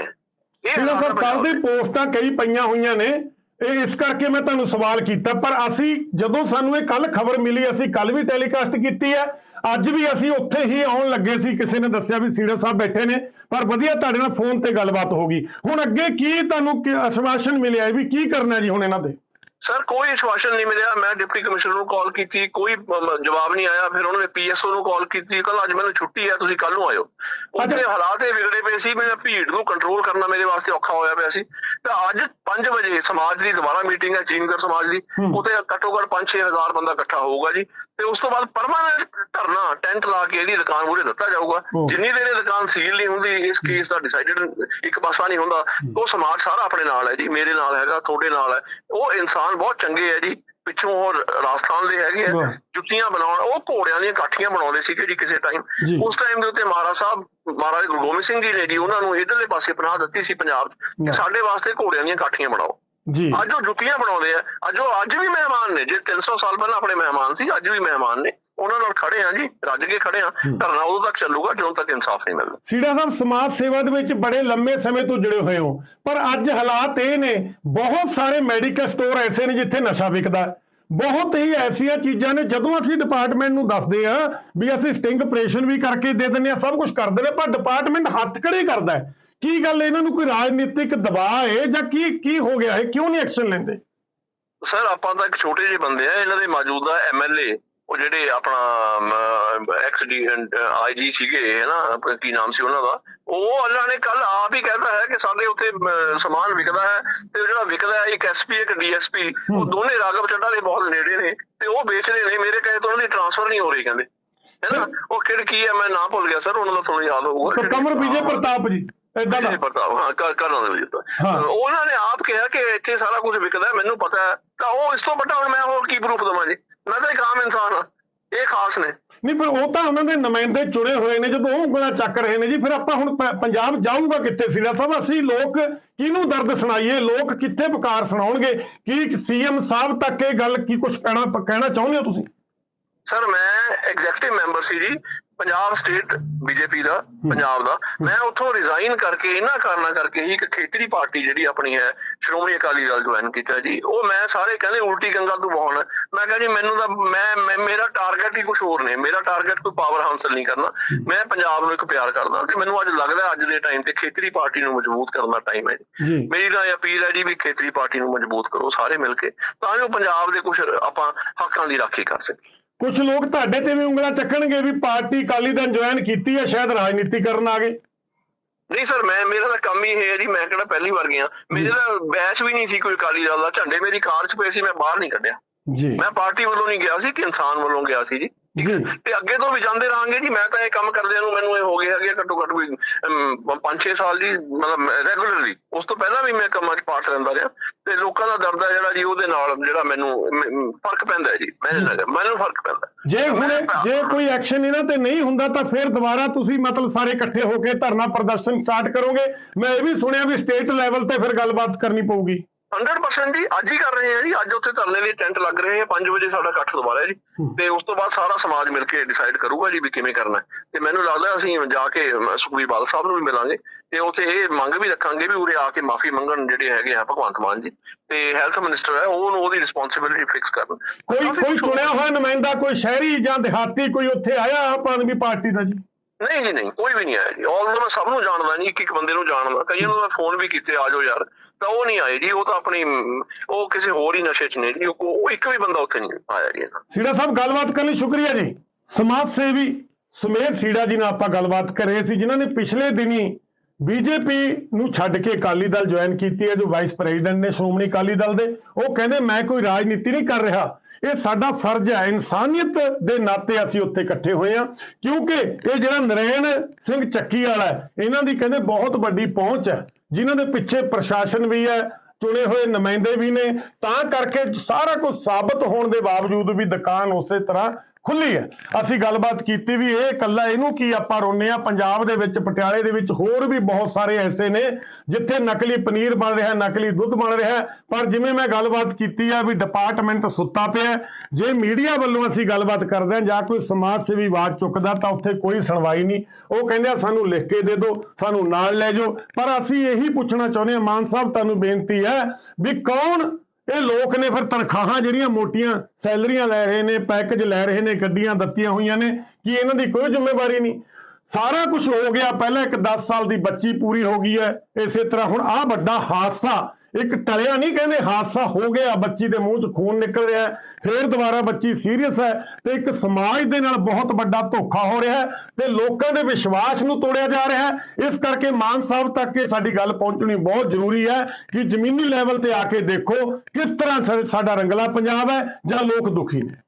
Speaker 1: ਇਹ
Speaker 2: ਸੀਰਾ ਕੱਲ ਦੇ। ਪੋਸਟਾਂ ਕਈ ਪਈਆਂ ਹੋਈਆਂ ਨੇ। ਇਹ ਇਸ ਕਰਕੇ ਮੈਂ ਤੁਹਾਨੂੰ ਸਵਾਲ ਕੀਤਾ ਪਰ ਅਸੀਂ ਜਦੋਂ ਸਾਨੂੰ ਇਹ ਕੱਲ ਖਬਰ ਮਿਲੀ ਅਸੀਂ ਕੱਲ ਵੀ ਟੈਲੀਕਾਸਟ ਕੀਤੀ ਹੈ। ਅੱਜ ਵੀ ਅਸੀਂ ਉੱਥੇ ਹੀ ਆਉਣ ਲੱਗੇ ਸੀ, ਕਿਸੇ ਨੇ ਦੱਸਿਆ ਵੀ ਸੀੜਾ ਸਾਹਿਬ ਬੈਠੇ ਨੇ, ਪਰ ਵਧੀਆ ਤੁਹਾਡੇ ਨਾਲ ਫੋਨ ਤੇ ਗੱਲਬਾਤ ਹੋ ਗਈ। ਹੁਣ ਅੱਗੇ ਕੀ ਤੁਹਾਨੂੰ ਕੀ ਆਸ਼ਵਾਸਨ ਮਿਲਿਆ ਵੀ ਕੀ ਕਰਨਾ ਜੀ ਹੁਣ ਇਹਨਾਂ ਤੇ
Speaker 1: ਸਰ ਕੋਈ ਆਸ਼ਵਾਸਨ ਨਹੀਂ ਮਿਲਿਆ। ਮੈਂ ਡਿਪਟੀ ਕਮਿਸ਼ਨਰ ਨੂੰ ਕਾਲ ਕੀਤੀ ਕੋਈ ਜਵਾਬ ਨਹੀਂ ਆਇਆ। ਫਿਰ ਉਹਨਾਂ ਨੇ ਪੀਐਸਓ ਨੂੰ ਕਾਲ ਕੀਤੀ ਕਹਿੰਦਾ ਅੱਜ ਮੈਨੂੰ ਛੁੱਟੀ ਹੈ ਤੁਸੀਂ ਕੱਲ ਨੂੰ ਆਇਓ। ਉੱਥੇ। ਹਾਲਾਤ ਇਹ ਵਿਗੜੇ ਪਏ ਸੀ। ਮੈਂ ਭੀੜ ਨੂੰ ਕੰਟਰੋਲ ਕਰਨਾ ਮੇਰੇ ਵਾਸਤੇ ਔਖਾ ਹੋਇਆ ਪਿਆ ਸੀ। ਤੇ ਅੱਜ 5 ਵਜੇ ਸਮਾਜ ਦੀ ਦੁਬਾਰਾ ਮੀਟਿੰਗ ਹੈ ਜੀਨਗਰ ਸਮਾਜ ਦੀ। ਉੱਥੇ ਘੱਟੋ ਘੱਟ 5-6000 ਬੰਦਾ ਇਕੱਠਾ ਹੋਊਗਾ ਜੀ। ਤੇ ਉਸ ਤੋਂ ਬਾਅਦ ਪਰਮਾਨੈਂਟ ਧਰਨਾ ਟੈਂਟ ਲਾ ਕੇ ਇਹਦੀ ਦੁਕਾਨ ਮੂਹਰੇ ਦਿੱਤਾ ਜਾਊਗਾ। ਜਿੰਨੀ ਦੇਰ ਇਹ ਦੁਕਾਨ ਸੀਲ ਨਹੀਂ ਹੁੰਦੀ ਇਸ ਕੇਸ ਦਾ ਡਿਸਾਈਡਡ ਇੱਕ ਪਾਸਾ ਨਹੀਂ ਹੁੰਦਾ। ਉਹ ਸਮਾਜ ਸਾਰਾ ਆਪਣੇ ਨਾਲ ਹੈ ਜੀ। ਮੇਰੇ ਨਾਲ ਹੈਗਾ ਤੁਹਾਡੇ ਨਾਲ ਹੈ। ਉਹ ਇਨਸਾਨ ਬਹੁਤ ਚੰਗੇ ਹੈ ਜੀ। ਪਿੱਛੋਂ ਉਹ ਰਾਜਸਥਾਨ ਦੇ ਹੈਗੇ ਆ। ਜੁੱਤੀਆਂ ਬਣਾਉਣ ਉਹ ਘੋੜਿਆਂ ਦੀਆਂ ਕਾਠੀਆਂ ਬਣਾਉਂਦੇ ਸੀਗੇ ਜੀ ਕਿਸੇ ਟਾਈਮ। ਉਸ ਟਾਈਮ ਦੇ ਉੱਤੇ ਮਹਾਰਾਜ ਸਾਹਿਬ ਮਹਾਰਾਜ ਗੁਰੂ ਗੋਬਿੰਦ ਸਿੰਘ ਜੀ ਨੇ ਜੀ ਉਹਨਾਂ ਨੂੰ ਇਧਰਲੇ ਪਾਸੇ ਪਨਾਹ ਦਿੱਤੀ ਸੀ ਪੰਜਾਬ 'ਚ ਕਿ। ਸਾਡੇ ਵਾਸਤੇ ਘੋੜਿਆਂ ਦੀਆਂ ਕਾਠੀਆਂ ਬਣਾਓ।
Speaker 2: ਜੀ।
Speaker 1: ਅੱਜ ਉਹ ਜੁੱਤੀਆਂ ਬਣਾਉਂਦੇ ਆ। ਅੱਜ ਉਹ ਅੱਜ ਵੀ ਮਹਿਮਾਨ ਨੇ। ਜੇ 300 ਸਾਲ ਪਹਿਲਾਂ ਆਪਣੇ ਮਹਿਮਾਨ ਸੀ ਅੱਜ ਵੀ ਮਹਿਮਾਨ ਨੇ। ਉਹਨਾਂ ਨਾਲ ਖੜੇ ਆ ਜੀ ਰੱਜ ਕੇ ਖੜੇ ਆ ਧਰਨਾ ਉਦੋਂ ਤੱਕ ਚੱਲੂਗਾ ਜਦੋਂ ਤੱਕ ਇਨਸਾਫ ਨਹੀਂ ਮਿਲਦਾ।
Speaker 2: ਸੀੜਾ ਸਾਹਿਬ ਸਮਾਜ ਸੇਵਾ ਦੇ ਵਿੱਚ ਬੜੇ ਲੰਮੇ ਸਮੇਂ ਤੋਂ ਜੁੜੇ ਹੋਏ ਹੋ। ਪਰ ਅੱਜ ਹਾਲਾਤ ਇਹ ਨੇ ਬਹੁਤ ਸਾਰੇ ਮੈਡੀਕਲ ਸਟੋਰ ਐਸੇ ਨੇ ਜਿੱਥੇ ਨਸ਼ਾ ਵਿਕਦਾ। ਬਹੁਤ ਹੀ ਐਸੀਆਂ ਚੀਜ਼ਾਂ ਨੇ ਜਦੋਂ ਅਸੀਂ ਡਿਪਾਰਟਮੈਂਟ ਨੂੰ ਦੱਸਦੇ ਆ ਵੀ ਅਸੀਂ ਸਟਿੰਗ ਆਪਰੇਸ਼ਨ ਵੀ ਕਰਕੇ ਦੇ ਦਿੰਦੇ ਆ ਸਭ ਕੁਝ ਕਰਦੇ ਨੇ ਪਰ ਡਿਪਾਰਟਮੈਂਟ ਹੱਥ ਖੜੇ ਕਰਦਾ ਕੀ ਗੱਲ ਇਹਨਾਂ ਨੂੰ ਕੋਈ ਰਾਜਨੀਤਿਕ ਦਬਾਅ ਹੈ ਜਾਂ ਕੀ ਕੀ ਹੋ ਗਿਆ ਹੈ? ਕਿਉਂ ਨਹੀਂ ਐਕਸ਼ਨ ਲੈਂਦੇ?
Speaker 1: ਸਰ ਆਪਾਂ ਤਾਂ ਇੱਕ ਛੋਟੇ ਜਿਹੇ ਬੰਦੇ ਆ ਇਹਨਾਂ ਦੇ ਮੌਜੂਦਾ ਐਮਐਲਏ ਉਹ ਜਿਹੜੇ ਆਪਣਾ ਐਕਸ ਡੀ ਆਈਜੀ ਸੀਗੇ ਹੈ ਨਾ ਆਪਣਾ ਕੀ ਨਾਮ ਸੀ ਉਹਨਾਂ ਦਾ ਉਹ ਅੱਲਾ ਨੇ ਕੱਲ ਆਪ ਹੀ ਕਹਿੰਦਾ ਹੈ ਕਿ ਸਾਡੇ ਉੱਥੇ ਸਮਾਨ ਵਿਕਦਾ ਹੈ ਤੇ ਜਿਹੜਾ ਵਿਕਦਾ ਹੈ ਇੱਕ ਐਸਪੀ ਇੱਕ ਡੀਐਸਪੀ ਉਹ ਦੋਨੇ ਰਾਗਵ ਚੱਡਾ ਦੇ ਬਹੁਤ ਨੇੜੇ ਨੇ ਤੇ ਉਹ ਵੇਚ ਰਹੇ ਨੇ ਮੇਰੇ ਕਹੇ ਤੋਂ ਉਹਨਾਂ ਦੀ ਟ੍ਰਾਂਸਫਰ ਨਹੀਂ ਹੋ ਰਹੀ ਕਹਿੰਦੇ ਹੈ ਨਾ ਉਹ ਕਿਹੜ ਕੀ ਹੈ ਮੈਂ ਨਾਂ ਭੁੱਲ ਗਿਆ ਸਰ ਉਹਨਾਂ ਦਾ ਤੁਹਾਨੂੰ ਯਾਦ ਹੋਊਗਾ।
Speaker 2: ਕਮਰ ਵਿਜੇ ਪ੍ਰਤਾਪ ਜੀ ਏਦਾਂ ਦਾ।
Speaker 1: ਪ੍ਰਤਾਪ ਹਾਂ ਕਰ ਦੇ ਵਿੱਚ। ਉਹਨਾਂ ਨੇ ਆਪ ਕਿਹਾ ਕਿ ਇੱਥੇ ਸਾਰਾ ਕੁਝ ਵਿਕਦਾ ਮੈਨੂੰ ਪਤਾ ਹੈ ਤਾਂ ਉਹ ਇਸ ਤੋਂ ਵੱਡਾ ਹੁਣ ਮੈਂ ਹੋਰ ਕੀ ਪ੍ਰੂਫ ਦਵਾਂ ਜੀ ਮੈਂ ਤਾਂ ਇੱਕ ਆਮ ਇਨਸਾਨ ਹਾਂ ਇਹ ਖਾਸ ਨੇ।
Speaker 2: ਨਹੀਂ ਪਰ ਉਹ ਤਾਂ ਉਹਨਾਂ ਦੇ ਨੁਮਾਇੰਦੇ ਚੁਣੇ ਹੋਏ ਨੇ ਜਦੋਂ ਉਹ ਉਂਗਲਾਂ ਚੱਕ ਰਹੇ ਨੇ ਜੀ ਫਿਰ ਆਪਾਂ ਹੁਣ ਪੰਜਾਬ ਜਾਊਗਾ ਕਿੱਥੇ ਸਿਰਾ ਸਾਹਿਬ ਅਸੀਂ ਲੋਕ ਕਿਹਨੂੰ ਦਰਦ ਸੁਣਾਈਏ? ਲੋਕ ਕਿੱਥੇ ਪੁਕਾਰ ਸੁਣਾਉਣਗੇ? ਕੀ ਸੀਐਮ ਸਾਹਿਬ ਤੱਕ ਇਹ ਗੱਲ ਕੀ ਕੁਝ ਕਹਿਣਾ ਕਹਿਣਾ ਚਾਹੁੰਦੇ ਹੋ ਤੁਸੀਂ?
Speaker 1: ਸਰ ਮੈਂ ਐਗਜ਼ੈਕਟਿਵ ਮੈਂਬਰ ਸੀ ਜੀ ਪੰਜਾਬ ਸਟੇਟ ਬੀਜੇਪੀ ਦਾ ਪੰਜਾਬ ਦਾ। ਮੈਂ ਉੱਥੋਂ ਰਿਜ਼ਾਈਨ ਕਰਕੇ ਇਹਨਾਂ ਕਾਰਨਾਂ ਕਰਕੇ ਹੀ ਇੱਕ ਖੇਤਰੀ ਪਾਰਟੀ ਜਿਹੜੀ ਆਪਣੀ ਹੈ ਸ਼੍ਰੋਮਣੀ ਅਕਾਲੀ ਦਲ ਜੁਆਇਨ ਕੀਤਾ ਜੀ। ਉਹ ਮੈਂ ਸਾਰੇ ਕਹਿੰਦੇ ਉਲਟੀ ਗੰਗਾ ਤੋਂ ਬਹਾਉਣਾ ਮੈਂ ਕਿਹਾ ਜੀ ਮੈਨੂੰ ਤਾਂ ਮੈਂ ਮੇਰਾ ਟਾਰਗੇਟ ਹੀ ਕੁਝ ਹੋਰ ਨੇ। ਮੇਰਾ ਟਾਰਗੇਟ ਕੋਈ ਪਾਵਰ ਹਾਸਲ ਨਹੀਂ ਕਰਨਾ। ਮੈਂ ਪੰਜਾਬ ਨੂੰ ਇੱਕ ਪਿਆਰ ਕਰਦਾ ਤੇ ਮੈਨੂੰ ਅੱਜ ਲੱਗਦਾ ਅੱਜ ਦੇ ਟਾਈਮ ਤੇ ਖੇਤਰੀ ਪਾਰਟੀ ਨੂੰ ਮਜ਼ਬੂਤ ਕਰਨ ਦਾ ਟਾਈਮ ਹੈ ਜੀ। ਮੇਰੀ ਤਾਂ ਇਹ ਅਪੀਲ ਹੈ ਜੀ ਵੀ ਖੇਤਰੀ ਪਾਰਟੀ ਨੂੰ ਮਜ਼ਬੂਤ ਕਰੋ ਸਾਰੇ ਮਿਲ ਕੇ ਤਾਂ ਜੋ ਪੰਜਾਬ ਦੇ ਕੁਝ ਆਪਾਂ ਹੱਕਾਂ ਦੀ ਰਾਖੀ ਕਰ ਸਕੀਏ।
Speaker 2: ਕੁਝ ਲੋਕ ਤੁਹਾਡੇ ਤੇ ਵੀ ਉਂਗਲਾਂ ਚੱਕਣਗੇ ਵੀ ਪਾਰਟੀ ਅਕਾਲੀ ਦਲ ਜੁਆਇਨ ਕੀਤੀ ਹੈ ਸ਼ਾਇਦ ਰਾਜਨੀਤੀ ਕਰਨ ਆ ਗਏ।
Speaker 1: ਨਹੀਂ ਸਰ ਮੈਂ ਮੇਰਾ ਤਾਂ ਕੰਮ ਹੀ ਇਹ ਹੈ ਜੀ ਮੈਂ ਕਿਹੜਾ ਪਹਿਲੀ ਵਾਰ ਗਿਆ। ਮੇਰੇ ਤਾਂ ਬੈਚ ਵੀ ਨਹੀਂ ਸੀ ਕੋਈ ਅਕਾਲੀ ਦਲ ਦਾ ਝੰਡੇ ਮੇਰੀ ਕਾਰ 'ਚ ਪਏ ਸੀ ਮੈਂ ਬਾਹਰ ਨਹੀਂ ਕੱਢਿਆ।
Speaker 2: ਜੀ।
Speaker 1: ਮੈਂ ਪਾਰਟੀ ਵੱਲੋਂ ਨਹੀਂ ਗਿਆ ਸੀ ਕਿ ਇਨਸਾਨ ਵੱਲੋਂ ਗਿਆ ਸੀ ਜੀ
Speaker 2: ਜੀ।
Speaker 1: ਤੇ ਅੱਗੇ ਤੋਂ ਵੀ ਜਾਂਦੇ ਰਹਾਂਗੇ ਜੀ। ਮੈਂ ਤਾਂ ਇਹ ਕੰਮ ਕਰਦਿਆਂ ਨੂੰ ਮੈਨੂੰ ਇਹ ਹੋ ਗਿਆ ਹੈਗੇ ਘੱਟੋ ਘੱਟ ਵੀ 5-6 ਸਾਲ ਦੀ ਮਤਲਬ ਰੈਗੂਲਰਲੀ ਉਸ ਤੋਂ ਪਹਿਲਾਂ ਵੀ ਮੈਂ ਕੰਮਾਂ 'ਚ ਪਾਰਟ ਲੈਂਦਾ ਰਿਹਾ। ਤੇ ਲੋਕਾਂ ਦਾ ਦਰਦ ਹੈ ਜਿਹੜਾ ਜੀ ਉਹਦੇ ਨਾਲ ਜਿਹੜਾ ਮੈਨੂੰ ਫ਼ਰਕ ਪੈਂਦਾ ਜੀ। ਮੈਨੂੰ ਲੱਗਾ ਮੈਨੂੰ ਫ਼ਰਕ ਪੈਂਦਾ।
Speaker 2: ਜੇ ਹੁਣ ਜੇ ਕੋਈ ਐਕਸ਼ਨ ਇਹਨਾਂ ਤੇ ਨਹੀਂ ਹੁੰਦਾ ਤਾਂ ਫਿਰ ਦੁਬਾਰਾ ਤੁਸੀਂ ਮਤਲਬ ਸਾਰੇ ਇਕੱਠੇ ਹੋ ਕੇ ਧਰਨਾ ਪ੍ਰਦਰਸ਼ਨ ਸਟਾਰਟ ਕਰੋਗੇ। ਮੈਂ ਇਹ ਵੀ ਸੁਣਿਆ ਵੀ ਸਟੇਟ ਲੈਵਲ ਤੇ ਫਿਰ ਗੱਲਬਾਤ ਕਰਨੀ ਪਊਗੀ।
Speaker 1: 100% ਜੀ ਅੱਜ ਹੀ ਕਰ ਰਹੇ ਆ ਜੀ ਅੱਜ ਉੱਥੇ ਧਰਨੇ ਲਈ ਟੈਂਟ ਲੱਗ ਰਹੇ ਆ 5 ਵਜੇ ਸਾਡਾ ਇਕੱਠ ਦੁਬਾਰਾ ਜੀ। ਤੇ ਉਸ ਤੋਂ ਬਾਅਦ ਸਾਰਾ ਸਮਾਜ ਮਿਲ ਕੇ ਡਿਸਾਈਡ ਕਰੂਗਾ ਜੀ ਵੀ ਕਿਵੇਂ ਕਰਨਾ ਤੇ ਮੈਨੂੰ ਲੱਗਦਾ ਅਸੀਂ ਜਾ ਕੇ ਸੁਖਬੀਰ ਬਾਦਲ ਸਾਹਿਬ ਨੂੰ ਵੀ ਮਿਲਾਂਗੇ। ਤੇ ਉੱਥੇ ਇਹ ਮੰਗ ਵੀ ਰੱਖਾਂਗੇ ਵੀ ਉਰੇ ਆ ਕੇ ਮਾਫੀ ਮੰਗਣ ਜਿਹੜੇ ਹੈਗੇ ਆ ਭਗਵੰਤ ਮਾਨ ਜੀ। ਤੇ ਹੈਲਥ ਮਿਨਿਸਟਰ ਹੈ ਉਹਨੂੰ ਉਹਦੀ ਰਿਸਪੌਂਸਿਬਿਲਿਟੀ ਫਿਕਸ ਕਰਨ।
Speaker 2: ਕੋਈ ਕੋਈ ਚੁਣਿਆ ਹੋਇਆ ਨੁਮਾਇੰਦਾ ਕੋਈ ਸ਼ਹਿਰੀ ਜਾਂ ਦਿਹਾਤੀ ਕੋਈ ਉੱਥੇ ਆਇਆ ਆਪ ਆਦਮੀ ਪਾਰਟੀ ਦਾ ਜੀ?
Speaker 1: ਨਹੀਂ ਨਹੀਂ ਕੋਈ ਵੀ ਨਹੀਂ ਆਇਆ ਜੀ। ਆਲ ਮੈਂ ਸਭ ਨੂੰ ਜਾਣਦਾ ਨਹੀਂ ਇੱਕ ਇੱਕ ਬੰਦੇ ਨੂੰ ਜਾਣਦਾ। ਕਈਆਂ ਨੂੰ ਮੈਂ ਫੋਨ ਵੀ ਕੀਤੇ ਆ ਜਾਓ ਯਾਰ। ਤਾਂ ਉਹ ਨਹੀਂ ਆਏ ਜੀ, ਉਹ ਤਾਂ ਆਪਣੀ, ਉਹ ਕਿਸੇ ਹੋਰ ਹੀ ਨਸ਼ੇ 'ਚ ਨੇ ਜੀ, ਉਹ ਇੱਕ ਵੀ ਬੰਦਾ ਉੱਥੇ ਨਹੀਂ ਆਇਆ ਜੀ।
Speaker 2: ਸੀੜਾ ਸਾਹਿਬ, ਗੱਲਬਾਤ ਕਰਨ ਲਈ ਸ਼ੁਕਰੀਆ ਜੀ। ਸਮਾਜ ਸੇਵੀ ਸੁਮੇਧ ਸੀੜਾ ਜੀ ਨਾਲ ਆਪਾਂ ਗੱਲਬਾਤ ਕਰ ਰਹੇ ਸੀ, ਜਿਨ੍ਹਾਂ ਨੇ ਪਿਛਲੇ ਦਿਨੀ ਬੀਜੇਪੀ ਨੂੰ ਛੱਡ ਕੇ ਅਕਾਲੀ ਦਲ ਜੁਆਇਨ ਕੀਤੀ ਹੈ, ਜੋ ਵਾਈਸ ਪ੍ਰੈਜ਼ੀਡੈਂਟ ਨੇ ਸ਼੍ਰੋਮਣੀ ਅਕਾਲੀ ਦਲ ਦੇ। ਉਹ ਕਹਿੰਦੇ, ਮੈਂ ਕੋਈ ਰਾਜਨੀਤੀ ਨਹੀਂ ਕਰ ਰਿਹਾ। ਇਹ ਸਾਡਾ ਫਰਜ਼ ਹੈ, ਇਨਸਾਨੀਅਤ ਦੇ ਨਾਤੇ ਅਸੀਂ ਉੱਥੇ ਇਕੱਠੇ ਹੋਏ ਆ ਕਿਉਂਕਿ ਇਹ ਜਿਹੜਾ ਨਰੈਣ ਸਿੰਘ ਚੱਕੀ ਵਾਲਾ ਹੈ, ਇਹਨਾਂ ਦੀ ਕਹਿੰਦੇ ਬਹੁਤ ਵੱਡੀ ਪਹੁੰਚ ਹੈ, ਜਿਨ੍ਹਾਂ ਦੇ ਪਿੱਛੇ ਪ੍ਰਸ਼ਾਸਨ ਵੀ ਹੈ, ਚੁਣੇ ਹੋਏ ਨੁਮਾਇੰਦੇ ਵੀ ਨੇ, ਤਾਂ ਕਰਕੇ ਸਾਰਾ ਕੁਝ ਸਾਬਤ ਹੋਣ ਦੇ ਬਾਵਜੂਦ ਵੀ ਦੁਕਾਨ ਉਸੇ ਤਰ੍ਹਾਂ ਖੁੱਲੀ ਹੈ। ਅਸੀਂ ਗੱਲਬਾਤ ਕੀਤੀ ਵੀ ਇਹ ਇਕੱਲਾ ਇਹਨੂੰ ਕੀ ਆਪਾਂ ਰੋਨੇ ਆ ਪੰਜਾਬ ਦੇ ਵਿੱਚ, ਪਟਿਆਲੇ ਦੇ ਵਿੱਚ ਹੋਰ ਵੀ ਬਹੁਤ ਸਾਰੇ ਐਸੇ ਨੇ ਜਿੱਥੇ ਨਕਲੀ ਪਨੀਰ ਬਣ ਰਿਹਾ, ਨਕਲੀ ਦੁੱਧ ਬਣ ਰਿਹਾ ਪਰ ਜਿਵੇਂ ਮੈਂ ਗੱਲਬਾਤ ਕੀਤੀ ਆ ਵੀ ਡਿਪਾਰਟਮੈਂਟ ਸੁੱਤਾ ਪਿਆ ਜੇ ਮੀਡੀਆ ਵੱਲੋਂ ਅਸੀਂ ਗੱਲਬਾਤ ਕਰਦੇ ਹਾਂ ਜਾਂ ਕੋਈ ਸਮਾਜ ਸੇਵੀ ਆਵਾਜ਼ ਚੁੱਕਦਾ ਤਾਂ ਉੱਥੇ ਕੋਈ ਸੁਣਵਾਈ ਨਹੀਂ। ਉਹ ਕਹਿੰਦੇ ਆ, ਸਾਨੂੰ ਲਿਖ ਕੇ ਦੇ ਦਿਓ, ਸਾਨੂੰ ਨਾਲ ਲੈ ਜਾਓ। ਪਰ ਅਸੀਂ ਇਹੀ ਪੁੱਛਣਾ ਚਾਹੁੰਦੇ ਹਾਂ, ਮਾਨ ਸਾਹਿਬ, ਤੁਹਾਨੂੰ ਬੇਨਤੀ ਹੈ ਵੀ ਕੌਣ ਇਹ ਲੋਕ ਨੇ ਫਿਰ ਤਨਖਾਹਾਂ ਜਿਹੜੀਆਂ ਮੋਟੀਆਂ ਸੈਲਰੀਆਂ ਲੈ ਰਹੇ ਨੇ ਪੈਕੇਜ ਲੈ ਰਹੇ ਨੇ, ਗੱਡੀਆਂ ਦਿੱਤੀਆਂ ਹੋਈਆਂ ਨੇ, ਕਿ ਇਹਨਾਂ ਦੀ ਕੋਈ ਜ਼ਿੰਮੇਵਾਰੀ ਨਹੀਂ? ਸਾਰਾ ਕੁਝ ਹੋ ਗਿਆ, ਪਹਿਲਾਂ ਇੱਕ 10 ਸਾਲ ਦੀ ਬੱਚੀ ਪੂਰੀ ਹੋ ਗਈ ਹੈ, ਇਸੇ ਤਰ੍ਹਾਂ ਹੁਣ ਆਹ ਵੱਡਾ ਹਾਦਸਾ ਇੱਕ ਟਲਿਆ ਨਹੀਂ ਕਹਿੰਦੇ ਹਾਦਸਾ ਹੋ ਗਿਆ, ਬੱਚੀ ਦੇ ਮੂੰਹ 'ਚ ਖੂਨ ਨਿਕਲ ਰਿਹਾ ਹੈ, ਫੇਰ ਦੁਬਾਰਾ ਬੱਚੀ ਸੀਰੀਅਸ ਹੈ ਤੇ ਇੱਕ ਸਮਾਜ ਦੇ ਨਾਲ ਬਹੁਤ ਵੱਡਾ ਧੋਖਾ ਹੋ ਰਿਹਾ ਤੇ ਲੋਕਾਂ ਦੇ ਵਿਸ਼ਵਾਸ ਨੂੰ ਤੋੜਿਆ ਜਾ ਰਿਹਾ ਇਸ ਕਰਕੇ ਮਾਨ ਸਾਹਿਬ ਤੱਕ ਇਹ ਸਾਡੀ ਗੱਲ ਪਹੁੰਚਣੀ ਬਹੁਤ ਜ਼ਰੂਰੀ ਹੈ ਕਿ ਜ਼ਮੀਨੀ ਲੈਵਲ ਤੇ ਆ ਕੇ ਦੇਖੋ ਕਿਸ ਤਰ੍ਹਾਂ ਸਾਡਾ ਰੰਗਲਾ ਪੰਜਾਬ ਹੈ ਜਾਂ ਲੋਕ ਦੁਖੀ ਨੇ।